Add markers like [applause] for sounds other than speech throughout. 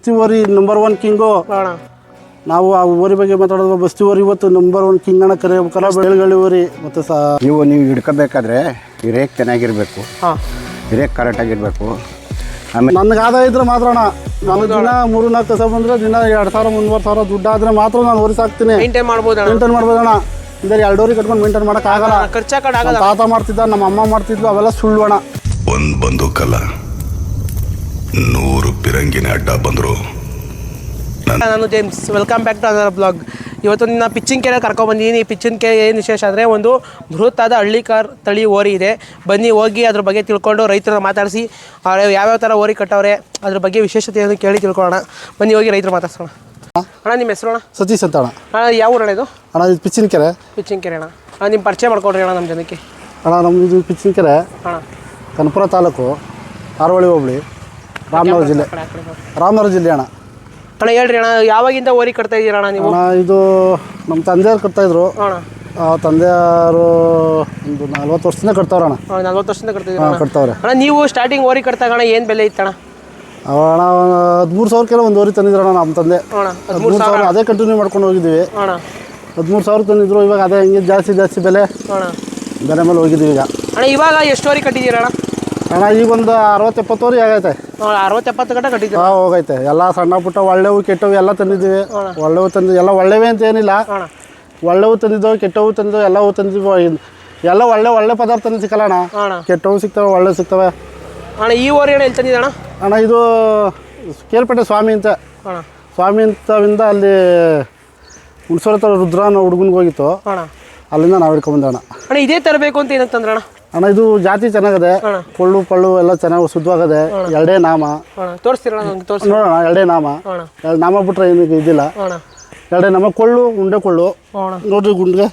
ಬಸ್ತಿ ಓರಿ number one king ಅಣ್ಣ ನಾವು ಆ ಊರಿ ಬಗ್ಗೆ ಮಾತಾಡೋದು ಬಸ್ತಿ ಓರಿ ಇವತ್ತು ನಂಬರ್ ಒನ್ ಕಿಂಗ್ ಅನ್ನ ಕರೆಯಬೇಕಲ್ಲ ಬೆಳಗಳಿ ಓರಿ ಮತ್ತೆ ಸಾ ನೀವು ನೀವು ಹಿಡ್ಕೋಬೇಕಾದ್ರೆ ಈ ರೇಕ್ ಚೆನ್ನಾಗಿರಬೇಕು ಕರೆಕ್ಟ್ ರೇಕ್ ಕರೆಕ್ಟಾಗಿರಬೇಕು ಆಮೇಲೆ ನನಗೆ ಆದಾಯ ಇದ್ರೆ ಮಾತ್ರ ಅಣ್ಣ. ನಾನು ದಿನ ಮೂರು ನಾಲ್ಕು ಕಸ ಬಂದ್ರೆ ದಿನ ಎರಡು ಸಾವಿರ ಮೂರುವರೆ ಸಾವಿರ ದುಡ್ಡು ಆದ್ರೆ ಮಾತ್ರ ನಾನು ಓರಿ ಹಾಕ್ತೀನಿ ಮೇಂಟೈನ್ ಮಾಡ್ಬೋದು ಅಣ್ಣ. ಮೇಂಟೈನ್ ಮಾಡ್ಬೋದಣ್ಣ ಅಂದರೆ ಎರಡು ಓರಿ ಕಟ್ಕೊಂಡು ಮೇಂಟೈನ್ ಮಾಡೋಕ್ಕಾಗಲ್ಲ ಖರ್ಚಾ ಕಡೆ ಆಗಲ್ಲ. ನಮ್ಮ ತಾತ ಮಾಡ್ತಿದ್ದ ನಮ್ಮ ಅಮ್ಮ ಮಾಡ್ತಿದ್ಲು ಅವೆಲ್ಲ ಸುಳ್ಳು ಅಣ್ಣ. ಬಂದು ಬಂದೂಕಲ್ಲ. ನೂರು ಪಿರಂಗಿನ ಅಡ್ಡ ಬಂದರು. ನಾನು James welcome back to our blog ಇವತ್ತು ನಿನ್ನ ಪಿಚ್ಚಿನ ಕೆರೆ ಕರ್ಕೊಬಂದಿದ್ದೀನಿ ಈ ಪಿಚ್ಚಿನ ಕೆರೆ ಏನು ವಿಶೇಷ ಅಂದರೆ ಒಂದು ಬೃಹತ್ತಾದ ಹಳ್ಳಿಕಾರ್ ತಳಿ ಓರಿ ಇದೆ. ಬನ್ನಿ ಹೋಗಿ ಅದ್ರ ಬಗ್ಗೆ ತಿಳ್ಕೊಂಡು ರೈತರನ್ನ ಮಾತಾಡಿಸಿ. ಅವ್ರು ಯಾವ್ಯಾವ ಥರ ಓರಿ ಕಟ್ಟವ್ರೆ ಅದ್ರ ಬಗ್ಗೆ ವಿಶೇಷತೆಯನ್ನು ಕೇಳಿ ತಿಳ್ಕೊಳ್ಳೋಣ. ಬನ್ನಿ ಹೋಗಿ ರೈತರು ಮಾತಾಡ್ಸೋಣ. ಅಣ್ಣ ನಿಮ್ಮ ಹೆಸರು ಅಣ್ಣ? ಸತೀಶ್ ಅಂತ ಅಣ್ಣ. ಅಣ್ಣ ಯಾವ ಊರಣ್ಣ ಇದು? ಅಣ್ಣ ಇದು ಪಿಚ್ಚಿನ ಕೆರೆ ಪಿಚ್ಚಿನ ಕೆರೆ ಅಣ್ಣ. ಅಣ್ಣ ನಿಮ್ಮ ಪರಿಚಯ ಮಾಡ್ಕೊಡ್ರಿ ಅಣ್ಣ ನಮ್ಮ ಜನಕ್ಕೆ. ಅಣ್ಣ ನಮ್ಮದು ಇದು ಪಿಚ್ಚಿನ ಕೆರೆ ಅಣ್ಣ. ಕನಪುರ ತಾಲೂಕು ಆರವಳ್ಳಿ ಹೋಬಳಿ. ರಾಮನಗರ ಜಿಲ್ಲೆ. ರಾಮನಗರ ಜಿಲ್ಲೆ ಅಣ್ಣ. ಅಣ್ಣ ಹೇಳ್ರಿ ಅಣ್ಣ ಯಾವಾಗಿಂದ ಓರಿ ಕಟ್ತಾ ಇದ್ದೀರ ಅಣ್ಣ ನೀವು? ಅಣ್ಣ ಇದು ನಮ್ಮ ತಂದೆಯವ್ರು ಕಟ್ತಾಯಿದ್ರು ಅಣ್ಣ. ತಂದೆಯವರು ಒಂದು ನಲ್ವತ್ತು ವರ್ಷದಿಂದ ಕಟ್ತಾವ್ರ ಅಣ್ಣ. ನಲ್ವತ್ತು ವರ್ಷದಿಂದ ಕಟ್ತಿದ್ದೀರ ಅಣ್ಣ? ಕಟ್ತಾವ್ರೆ. ಅಣ್ಣ ನೀವು ಸ್ಟಾರ್ಟಿಂಗ್ ಓರಿ ಕಟ್ತಾಗ ಅಣ್ಣ ಏನು ಬೆಲೆ ಇತ್ತಣ್ಣ? ಅಣ್ಣ ಹದಿಮೂರು ಸಾವಿರಕ್ಕೆಲ್ಲ ಒಂದು ಓರಿ ತಂದಿದ್ರಣ್ಣ ನಮ್ಮ ತಂದೆ. ಹದಿಮೂರು ಸಾವಿರ ಅದೇ ಕಂಟಿನ್ಯೂ ಮಾಡ್ಕೊಂಡು ಹೋಗಿದ್ದೀವಿ. ಹದಿಮೂರು ಸಾವಿರ ತಂದಿದ್ರು ಇವಾಗ ಅದೇ ಹಂಗೆ ಜಾಸ್ತಿ ಜಾಸ್ತಿ ಬೆಲೆ. ಬೆಲೆ ಮೇಲೆ ಹೋಗಿದ್ದೀವಿ ಈಗ. ಅಣ್ಣ ಇವಾಗ ಎಷ್ಟು ಓರಿ ಕಟ್ಟಿದ್ದೀರ ಅಣ್ಣ? ಅಣ್ಣ ಈಗ ಒಂದು ಅರವತ್ತು ಎಪ್ಪತ್ತು ಆಗೈತೆ. ಅರವತ್ತು ಎಪ್ಪತ್ತು ಗಂಟೆ ಕಟ್ಟಿದ್ದೀರ? ಹಾಂ ಹೋಗೈತೆ. ಎಲ್ಲ ಸಣ್ಣ ಪುಟ್ಟ ಒಳ್ಳೆವು ಕೆಟ್ಟವು ಎಲ್ಲ ತಂದಿದ್ದೀವಿ. ಒಳ್ಳೆವು ತಂದು ಎಲ್ಲ ಒಳ್ಳೆವೆ ಅಂತ ಏನಿಲ್ಲ. ಒಳ್ಳೆವು ತಂದಿದ್ದವು ಕೆಟ್ಟವು ತಂದಿದ್ದವು ಎಲ್ಲವೂ ತಂದಿದ್ವು ಎಲ್ಲ ಒಳ್ಳೆ ಒಳ್ಳೆ ಪದಾರ್ಥ ಸಿಕ್ಕಲ್ಲ ಅಣ್ಣ. ಕೆಟ್ಟವು ಸಿಗ್ತವೆ ಒಳ್ಳೆ ಸಿಗ್ತವೆ. ಅಣ್ಣ ಈ ಓರಿ ಅಣ್ಣ ಎಲ್ಲಿ ತಂದಿದ್ದಣ ಅಣ್ಣ? ಇದು ಕೇಳ್ಪಟ್ಟೆ ಸ್ವಾಮಿ ಅಂತ. ಸ್ವಾಮಿ ಅಂತವಿಂದ ಅಲ್ಲಿ ಹುಣಸೂರ ಹತ್ರ ರುದ್ರನ ಹುಡುಗನ್ಗೆ ಹೋಗಿತ್ತು. ಅಣ್ಣ. ಅಲ್ಲಿಂದ ನಾವು ಹಿಡ್ಕೊಂಬಂದೆ ಅಣ್ಣ. ಅಣ್ಣ ಇದೇ ತರಬೇಕು ಅಂತ ಏನಂತಂದ್ರಣ್ಣ ತಂದ್ರಣ್ಣ ಅಣ್ಣ ಇದು ಜಾತಿ ಚೆನ್ನಾಗದೆ. ಕೊಳ್ಳು ಪಳ್ಳು ಎಲ್ಲ ಚೆನ್ನಾಗಿ ಶುದ್ಧವಾಗದೆ ಎರಡೇ ನಾಮ. ತೋರಿಸ್ತೀರಣ್ಣ ನಂಗೆ ತೋರಿಸಿ ನೋಡೋಣ ಎರಡೇ ನಾಮ. ಎರಡು ನಾಮ ಬಿಟ್ರೆ ಏನು ಇದಿಲ್ಲ. ಎರಡೇ ನಾಮ ಕೊಳ್ಳು ಉಂಡೆ ಕೊಳ್ಳು. ನೋಡ್ರಿ ಗುಂಡ್ಗೆ.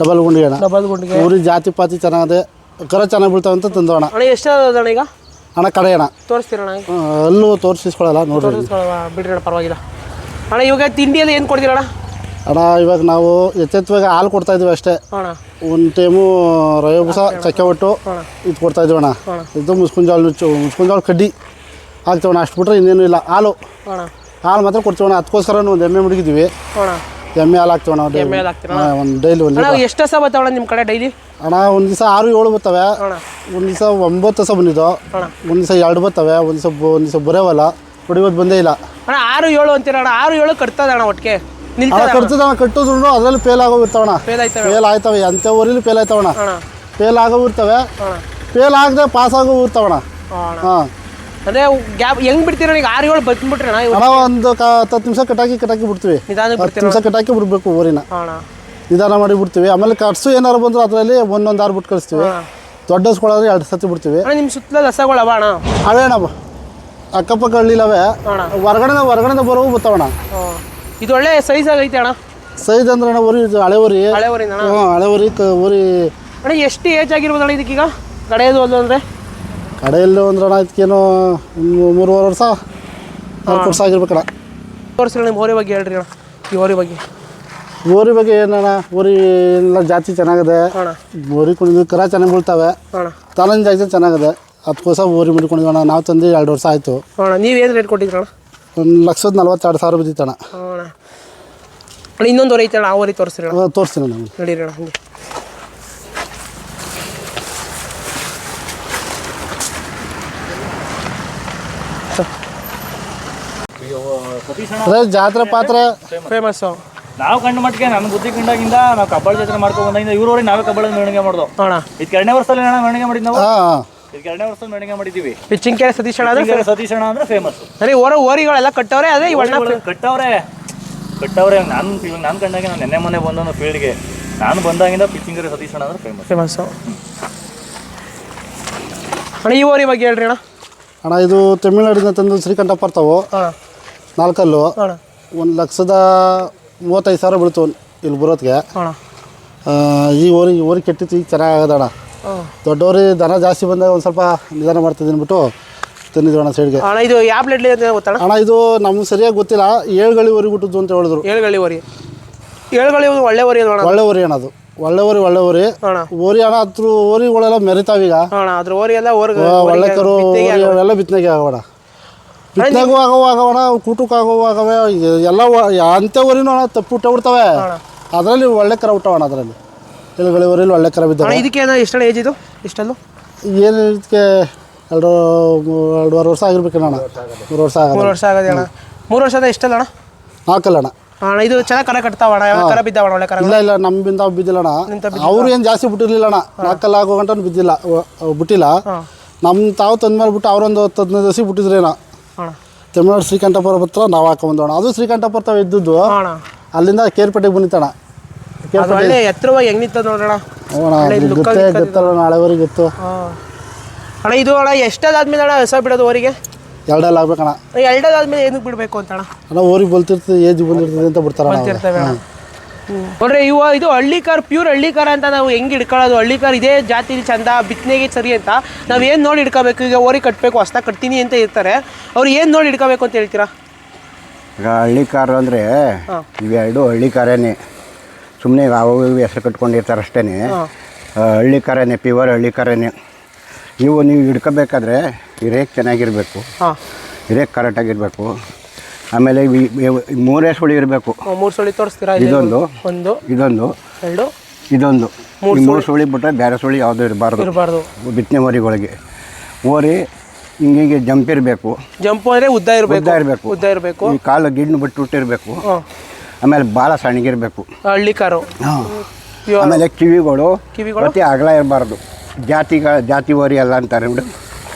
ಡಬಲ್ ಗುಂಡಿಗೆ ಅಣ್ಣ. ಡಬಲ್ ಗುಂಡಿಗೆ. ಊರಿ ಜಾತಿ ಪಾತಿ ಚೆನ್ನಾಗದೆ ಕರ ಚೆನ್ನಾಗಿ ಬೀಳ್ತಾವೆ ಅಂತ ತಂದೋಣ ಅಣ್ಣ. ಈಗ? ಅಣ್ಣ ಕಡೆ ಅಣ್ಣ. ತೋರಿಸ್ತೀರಣ್ಣ ಆ, ಅಲ್ಲೂ ತೋರಿಸಿಸ್ಕೊಳ್ಳಲ್ಲ ನೋಡ್ರಿ. ಬಿಡ್ರಿ ಪರವಾಗಿಲ್ಲ. ಅಣ್ಣ ಇವಾಗ ತಿಂಡಿಯಲ್ಲಿ ಏನು ಕೊಡ್ತೀರಣ್ಣ ಅಣ್ಣ ಇವಾಗ ನಾವು ಎಚ್ಚೆತ್ತುವಾಗ ಹಾಲು ಕೊಡ್ತಾ ಇದೀವಿ ಅಷ್ಟೇ. ಒಂದು ಟೈಮು ರವೆ ಬುಸ ಚಕ್ಕೆ ಒಟ್ಟು ಇದು ಕೊಡ್ತಾ ಇದೀವಿ ಅಣ್ಣ. ಇದು ಮುಸ್ಕುಂಜಾಳ ನುಚ್ಚು ಮುಸ್ಕುಂಜಾಳ ಕಡ್ಡಿ. ಹಾಕ್ತೀವಣ್ಣ ಅಷ್ಟು ಬಿಟ್ರೆ ಇನ್ನೇನು ಇಲ್ಲ. ಹಾಲು. ಹಾಲು ಮಾತ್ರ ಕೊಡ್ತೀವಣ್ಣ. ಅದಕ್ಕೋಸ್ಕರ ಒಂದು ಎಮ್ಮೆ ಮುಡುಗಿದ್ದೀವಿ. ಎಮ್ಮೆ ಹಾಲು ಹಾಕ್ತೀವಣ್ಣ ಒಂದು ಡೈಲಿ ಒಂದು ಅಣ್ಣ ಎಷ್ಟು ದಿವಸ ಬರ್ತಾವಣ್ಣ ನಿಮ್ಮ ಕಡೆ ಡೈಲಿ ಅಣ್ಣ ಒಂದು ದಿವಸ ಆರು ಏಳು ಬರ್ತವೆ ಒಂದು ದಿವಸ ಒಂಬತ್ತು ದಿವಸ ಬಂದಿದ್ದು. ಒಂದು ದಿವಸ ಎರಡು ಬರ್ತವೆ ಒಂದು ದಿವಸ ಒಂದು ದಿವಸ ಬರೋವಲ್ಲ. ಹೊಡಿಯೋದು ಬಂದೇ ಇಲ್ಲ. ಅಣ್ಣ ಆರು ಏಳು ಅಂತೀರ ಅಣ್ಣ ಆರು ಏಳು ಕಟ್ತದ ಅಣ್ಣ ಒಟ್ಟಿಗೆ. ನಿಲ್ತದ ಅದ್ರಲ್ಲಿ ಕಟ್ಟೋದ್ರು ಅದರಲ್ಲಿ ಫೇಲ್ ಆಗೋ ಇರ್ತಾವಣ್ಣ ಫೇಲ್ ಆಯ್ತವೆ ಅಂಥ ಊರಲ್ಲಿ ಫೇಲ್ ಆಯ್ತವಣ್ಣ. ಅಣ್ಣ. ಫೇಲ್ ಆಗೋ ಇರ್ತವೆ ಫೇಲ್ ಆಗದೆ ಪಾಸ್ ಆಗೋ ಇರ್ತಾವಣ್ಣ ಅಣ್ಣ. ಹಾಂ. ಅದೇ ಗ್ಯಾಪ್ ಹೆಂಗ್ ಬಿಡ್ತೀರ ಈಗ ಆರು ಏಳು ಬಂದ್ಬಿಟ್ರಿ ಅಣ್ಣ ಒಂದು ಹತ್ತು ನಿಮಿಷ ಕಟಾಕಿ ಕಟಾಕಿ ಬಿಡ್ತೀವಿ. ಹತ್ತು ನಿಮಿಷ ಕಟಾಕಿ ಬಿಡಬೇಕು ಊರಿನ. ನಿಧಾನ ಮಾಡಿ ಬಿಡ್ತೀವಿ. ಆಮೇಲೆ ಕಟ್ಸು ಏನಾರು ಬಂದ್ರೆ ಅದರಲ್ಲಿ ಒಂದೊಂದು ಆರು ಬಿಟ್ಟು ಕಳಿಸ್ತೀವಿ. ದೊಡ್ಡ ಹಸ್ಕೊಳ್ಳೋದ್ರೆ ಎರಡು ಸತಿ ಬಿಡ್ತೀವಿ. ನಿಮ್ಮ ಸುತ್ತಲ ರಸಗಳು ಅವ ಅಣ್ಣ? ಅವೇ ಅಣ್ಣ ಅಕ್ಕಪಕ್ಕ ಹಳ್ಳಿಲವೆ? ಹೊರಗಡೆ ಹೊರಗಡೆ ಬರೋವು ಬರ್ತಾವಣ್ಣ. ಇದು ಒಳ್ಳೆ ಸೈಜ್ ಆಗೈತೆ ಅಣ್ಣ. ಸೈಜ್ ಅಂದ್ರೆ ಅಣ್ಣ ಊರಿ ಇದು ಹಳೆ ಊರಿ. ಹಳೆ ಊರಿಂದ ಅಣ್ಣ. ಹ್ಞೂ ಹಳೆ ಊರಿ ಕ ಊರಿ. ಅಣ್ಣ ಎಷ್ಟು ಏಜ್ ಆಗಿರ್ಬೋದು ಅಣ್ಣ ಇದಕ್ಕೀಗ? ಕಡೆಯದು ಅದು ಅಂದರೆ? ಕಡೆಯಲ್ಲಿ ಅಂದ್ರೆ ಅಣ್ಣ ಇದಕ್ಕೇನು ಒಂದು ಮೂರುವರೆ ವರ್ಷ ನಾಲ್ಕು ವರ್ಷ ಆಗಿರ್ಬೇಕಣ್ಣ ವರ್ಷಗಳು ನಿಮ್ಮ ಓರಿ ಬಗ್ಗೆ ಹೇಳ್ರಿ ಅಣ್ಣ ಈ ಓರಿ ಬಗ್ಗೆ. ಊರಿ ಬಗ್ಗೆ ಏನಣ್ಣ ಊರಿ ಎಲ್ಲ ಜಾತಿ ಚೆನ್ನಾಗಿದೆ. ಅಣ್ಣ. ಊರಿ ಕುಣಿದು ಕರ ಚೆನ್ನಾಗಿ ಬೀಳ್ತಾವೆ. ಅಣ್ಣ. ತಾಲನ್ ಜಾತಿ ಚೆನ್ನಾಗಿದೆ. ಅದಕ್ಕೋಸ್ಕರ ಊರಿ ಮಡಿಕೊಂಡಿದ್ದಣ್ಣ ನಾವು ತಂದು ಎರಡು ವರ್ಷ ಆಯಿತು. ಅಣ್ಣ ನೀವೇನು ರೇಟ್ ಕೊಟ್ಟಿದ್ರಿ ಅಣ್ಣ? ಒಂದು ಲಕ್ಷದ ನಲ್ವತ್ತೆರಡು ಸಾವಿರ ಬಿದ್ದಿತ್ತಣ್ಣ. ಅಣ್ಣ ಅಣ್ಣ ಇನ್ನೊಂದು ಓರಿ ಐತಣ್ಣ ಅಣ್ಣ ಆ ವರಿ ತೋರಿಸ್ರಿ ಅಣ್ಣ ಅಹ್, ತೋರಿಸ್ತೀನಿ ನಾನು ನಡೀರಿ ಅಣ್ಣ ಹಂಗೆ. ಅದೇ ಜಾತ್ರೆ ಪಾತ್ರೆ. ಫೇಮಸ್ಸು ನಾವು ಕಂಡು ಮಟ್ಟಿಗೆ ನನ್ನ ಬುದ್ಧಿ ಕಂಡಾಗಿಂದ ನಾವು ಕಬ್ಬಳ ಜಾತ್ರೆ ಮಾಡ್ಕೊ ಬಂದಾಗಿಂದ ಇವ್ರವ್ರಿಗೆ ನಾವೇ ಕಬ್ಬಳದ ಮೆರವಣಿಗೆ ಮಾಡ್ದೋ. ಅಣ್ಣ ಇದಕ್ಕೆ ಎರಡನೇ ವರ್ಷದಲ್ಲಿ ಅಣ್ಣ ಮೆರವಣಿಗೆ ಮಾಡಿದ್ದು ನಾವು? ಹಾಂ. ಎರಡನೇ ವರ್ಷದಲ್ಲಿ ಮೆರವಣಿಗೆ ಮಾಡಿದ್ದೀವಿ. ಪಿಚ್ಚಿಂಕೆರೆ ಸತೀಶ್ ಅಣ್ಣ ಅಂದರೆ ಸತೀಶ್ ಅಣ್ಣ ಅಂದ್ರೆ ಫೇಮಸ್ ಸರಿ ಓರ ಓರಿಗಳೆಲ್ಲ ಕಟ್ಟವ್ರೆ? ಅದೇ ಇವಣ್ಣ ಕಟ್ಟವ್ರೆ. ಕಟ್ಟವ್ರೆ. ನಾನು ಇವಾಗ ನಾನು ಕಂಡಾಗ ನಾನು ನೆನ್ನೆ ಮೊನ್ನೆ ಬಂದ ಫೀಲ್ಡ್ಗೆ ನಾನು ಬಂದಾಗಿಂದ ಪಿಚ್ಚಿಂಗರಿ ಸತೀಶ್ ಅಣ್ಣ ಅಂದ್ರೆ ಫೇಮಸ್ ಫೇಮಸ್ಸು ಅಣ್ಣ ಈ ಓರಿ ಬಗ್ಗೆ ಹೇಳ್ರಿ ಅಣ್ಣ. ಅಣ್ಣ ಇದು ತಮಿಳ್ನಾಡಿಂದ ತಂದು ಶ್ರೀಕಂಠ ಬರ್ತಾವು ಅಣ್ಣ ನಾಲ್ಕಲ್ಲು ಅಣ್ಣ. ಒಂದು ಲಕ್ಷದ ಮೂವತ್ತೈದು ಸಾವಿರ ಬೀಳ್ತು ಇಲ್ಲಿ ಬರೋದಕ್ಕೆ ಅಣ್ಣ. ಈ ಓರಿ ಓರಿ ಊರಿಗೆ ಕೆಟ್ಟಿತ್ತು ಈಗ ಚೆನ್ನಾಗಿ ಹ್ಮ್. ದೊಡ್ಡವ್ರಿ ದನ ಜಾಸ್ತಿ ಬಂದಾಗ ಒಂದು ಸ್ವಲ್ಪ ನಿಧಾನ ಮಾಡ್ತಿದ್ದೀನಿ ಬಿಟ್ಟು ತಿನ್ನಿದ್ರಣ ಅಣ್ಣ ಸೈಡ್ಗೆ. ಅಣ್ಣ ಇದು ಯಾವ ಬ್ಲೇಡ್ಲಿ ಅಂತ ಗೊತ್ತಣ್ಣ? ಅಣ್ಣ ಇದು ನಮ್ಗೆ ಸರಿಯಾಗಿ ಗೊತ್ತಿಲ್ಲ. ಏಳುಗಳಿ ಊರಿಗೆ ಬಿಟ್ಟದ್ದು ಅಂತ ಹೇಳಿದ್ರು. ಏಳುಗಳಿ ಓರಿ ಏಳುಗಳಿ ಒಂದು ಒಳ್ಳೆ ಓರಿ ಅದು ಅಣ್ಣ ಒಳ್ಳೆ ಊರಿ ಅಣ್ಣ ಅದು. ಒಳ್ಳೆ ಊರಿ ಒಳ್ಳೆ ಊರಿ ಓರಿ ಊರಿ ಅಣ್ಣ ಹತ್ರ ಊರಿಗಳೆಲ್ಲ ಮೆರಿತಾವೀಗ ಅಣ್ಣ ಅದ್ರ ಓರಿ ಎಲ್ಲ ಓರ್ ಒಳ್ಳೆ ಕರು ಅವೆಲ್ಲ ಬಿತ್ತನೆಗೆ ಆಗೋಣ ಬಿತ್ತನೆಗೂ ಆಗೋ ಆಗೋಣ ಕೂಟಕ್ಕೆ ಆಗೋ ಆಗವೆ ಎಲ್ಲ ಅಂಥ ಊರಿನೂ ಅಣ್ಣ ತಪ್ಪು ಹುಟ್ಟ ಬಿಡ್ತವೆ ಅದರಲ್ಲಿ ಒಳ್ಳೆ ಕರ ಹುಟ್ಟವಣ ಅದರಲ್ಲಿ. ಎಳುಗಳಿ ಒಳ್ಳೆ ಕರ ಅಣ್ಣ ಬಿದ್ದಾವೆ ಇದಕ್ಕೆ ಏನೋ ಎಷ್ಟಣ್ಣ ಏಜ್ ಇದು? ಇಷ್ಟಲ್ಲೂ ಏನು ಇದಕ್ಕೆ ಎರಡು ಎರಡೂವರೆ ವರ್ಷ ಆಗಿರ್ಬೇಕಣ್ಣ ಮೂರು ವರ್ಷ ಮೂರು ಆಗಲ್ಲ ವರ್ಷ ಆಗದೆ ಅಣ್ಣ. ಮೂರು ವರ್ಷದ ಎಷ್ಟಲ್ಲ ಅಣ್ಣ? ನಾಲ್ಕಲ್ಲ ಅಣ್ಣ. ಅಣ್ಣ ಇದು ಚೆನ್ನಾಗಿ ಕರ ಕಟ್ತಾವ ಯಾವ ಕರ ಬಿದ್ದಾವಣ ಒಳ್ಳೆ ಕರ ಇಲ್ಲ ಇಲ್ಲ ನಮ್ಮಿಂದ ಬಿದ್ದಿಲ್ಲ ಅಣ್ಣ. ಅವ್ರು ಏನು ಜಾಸ್ತಿ ಬಿಟ್ಟಿರ್ಲಿಲ್ಲ ಅಣ್ಣ. ನಾಲ್ಕಲ್ಲ ಆಗೋ ಗಂಟ ಬಿದ್ದಿಲ್ಲ. ಬಿಟ್ಟಿಲ್ಲ. ನಮ್ಮ ತಾವು ತಂದ್ಮೇಲೆ ಬಿಟ್ಟು ಅವರೊಂದು ಹತ್ತು ಹದಿನೈದು ದಿವಸ ಬಿಟ್ಟಿದ್ರೇನ ಅಣ್ಣ ತಮಿಳ್ನಾಡು ಶ್ರೀಕಂಠಪುರ ಹತ್ರ ನಾವು ಹಾಕೊಂಬಂದೋಣ ಅದು ಶ್ರೀಕಂಠಪುರ ತಾವು ಇದ್ದದ್ದು. ಅಣ್ಣ. ಅಲ್ಲಿಂದ ಕೇರ್ಪೇಟೆಗೆ ಬಂದಿತ್ತಣ್ಣ ಅದು ಒಳ್ಳೆ ಎತ್ತರವಾಗಿ ಹೆಂಗ್ ನಿಂತದ ನೋಡೋಣ. ಗೊತ್ತೇ ಗೊತ್ತಲ್ಲ ನಾಳೆವರೆಗೆ ಗೊತ್ತು ಹಾಂ. ಅಣ್ಣ ಇದು ಅಣ್ಣ ಎಷ್ಟದಾದ್ಮೇಲೆ ಅಣ್ಣ ಹೊಸ ಬಿಡೋದು ಊರಿಗೆ? ಎರಡಲ್ಲಿ ಆಗ್ಬೇಕಣ್ಣ. ಎರಡದಾದ್ಮೇಲೆ ಏನಕ್ಕೆ ಬಿಡಬೇಕು ಅಂತ ಅಣ್ಣ? ಅಣ್ಣ ಊರಿಗೆ ಬಲ್ತಿರ್ತದೆ ಏಜ್ ಬಂದಿರ್ತದೆ ಅಂತ ಬಿಡ್ತಾರೆ. ಬರ್ತಿರ್ತವೆ ಅಣ್ಣ. ನೋಡ್ರಿ ಇವ ಇದು ಹಳ್ಳಿ ಕಾರ್ ಪ್ಯೂರ್ ಹಳ್ಳಿ ಕಾರ ಅಂತ ನಾವು ಹೆಂಗೆ ಹಿಡ್ಕೊಳ್ಳೋದು? ಹಳ್ಳಿ ಕಾರ್ ಇದೇ ಜಾತಿ ಚಂದ ಬಿತ್ತನೆಗೆ ಸರಿ ಅಂತ ನಾವು ಏನು ನೋಡಿ ಹಿಡ್ಕೋಬೇಕು? ಈಗ ಓರಿ ಕಟ್ಟಬೇಕು ಹೊಸ ಕಟ್ತೀನಿ ಅಂತ ಇರ್ತಾರೆ ಅವ್ರು ಏನು ನೋಡಿ ಹಿಡ್ಕೋಬೇಕು ಅಂತ ಹೇಳ್ತೀರಾ? ಈಗ ಹಳ್ಳಿ ಕಾರು ಅಂದರೆ ಇವೆರಡು ಹಳ್ಳಿ ಕಾರೇನೆ. ಸುಮ್ಮನೆ ಅವು ಇವು ಹೆಸರು ಕಟ್ಕೊಂಡಿರ್ತಾರೆ ಅಷ್ಟೇ ಹಳ್ಳಿ ಕರೆನೆ ಪ್ಯೂರ್ ಹಳ್ಳಿ ಕರೆನೆ. ನೀವು ನೀವು ಹಿಡ್ಕೋಬೇಕಾದ್ರೆ ಈ ರೇಕ್ ಚೆನ್ನಾಗಿರಬೇಕು ಹಿರೇಕ್ ಕರೆಕ್ಟಾಗಿರಬೇಕು ಆಮೇಲೆ ಮೂರೇ ಸುಳಿ ಇರಬೇಕು. ಮೂರು ಸುಳಿ ತೋರಿಸ್ತೀರಾ? ಇದೊಂದು ಒಂದು ಇದೊಂದು ಎರಡು ಇದೊಂದು. ಮೂರು ಸುಳಿ. ಬಿಟ್ಟರೆ ಬೇರೆ ಸುಳಿ ಯಾವುದೂ ಇರಬಾರ್ದು. ಇರಬಾರ್ದು. ಬಿತ್ತನೆ ಓರಿಗಳಿಗೆ ಓರಿ ಹಿಂಗೆ ಹಿಂಗೆ ಜಂಪ್ ಇರಬೇಕು. ಜಂಪ್ ಅಂದರೆ ಉದ್ದ ಇರಬೇಕು. ಉದ್ದ ಇರಬೇಕು. ಉದ್ದ ಇರಬೇಕು. ಈ ಕಾಲು ಗಿಣ್ಣು ಬಿಟ್ಟು ಇಟ್ಟಿರಬೇಕು ಹಾಂ. ಆಮೇಲೆ ಭಾಳ ಸಣ್ಣಗಿರಬೇಕು. ಹಳ್ಳಿ ಕಾರು. ಆಮೇಲೆ ಕಿವಿಗಳು ಕಿವಿಗಳು? ಪ್ರತಿ ಅಗಲ ಇರಬಾರ್ದು. ಜಾತಿಗಳ ಜಾತಿ ಓರಿ ಅಲ್ಲ ಅಂತಾರೆ ಬಿಡು.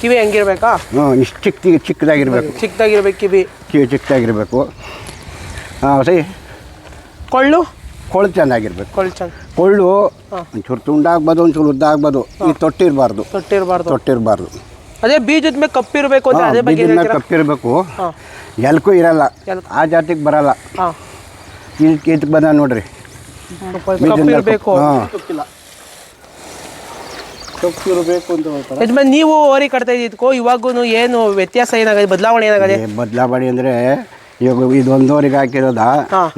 ಕಿವಿ ಹೆಂಗಿರ್ಬೇಕಾ? ಹ್ಞೂ ಇಷ್ಟು ಚಿಕ್ಕ ಚಿಕ್ಕದಾಗಿರ್ಬೇಕು. ಚಿಕ್ಕದಾಗಿರ್ಬೇಕು ಕಿವಿ. ಕಿವಿ ಚಿಕ್ಕದಾಗಿರಬೇಕು. ಹಾಂ ಸರಿ. ಕೊಳ್ಳು? ಕೊಳ್ಳು ಚೆನ್ನಾಗಿರ್ಬೇಕು. ಕೊಳ್ಳು ಚಂದ ಕೊಳ್ಳು ಒಂಚೂರು ತುಂಡಾಗ್ಬೋದು ಒಂಚೂರು ಉದ್ದ ಆಗ್ಬೋದು. ಈ ತೊಟ್ಟಿರಬಾರ್ದು. ತೊಟ್ಟಿರಬಾರ್ದು. ತೊಟ್ಟಿರಬಾರ್ದು. ಅದೇ ಬೀಜದ ಮೇಲೆ ಕಪ್ಪಿರಬೇಕು ಅಂತ ಅದೇ ಬಗ್ಗೆ ಮೇಲೆ ಕಪ್ಪಿರಬೇಕು. ಹಾಂ. ಎಲ್ಕೂ ಇರಲ್ಲ. ಎಲ್ಕು. ಆ ಜಾತಿಗೆ ಬರಲ್ಲ. ಹಾಂ. ಇದಕ್ಕೆ ಇದಕ್ಕೆ ಬಂದ ನೋಡ್ರಿ. ಕಪ್ಪಿರ್ಬೇಕು. ಹಾಂ. ಕಪ್ಪು ಇರಬೇಕು ಅಂತ ಹೇಳ್ತಾರೆ. ಯಜಮಾನ್ ನೀವು ಓರಿ ಕಟ್ತಾ ಇದ್ದಿದ್ಕೋ ಇವಾಗೂ ಏನು ವ್ಯತ್ಯಾಸ ಏನಾಗಿದೆ ಬದಲಾವಣೆ ಏನಾಗಿದೆ? ಬದಲಾವಣೆ ಅಂದರೆ ಇವಾಗ ಇದು ಒಂದೂವರೆಗೆ ಹಾಕಿರೋದ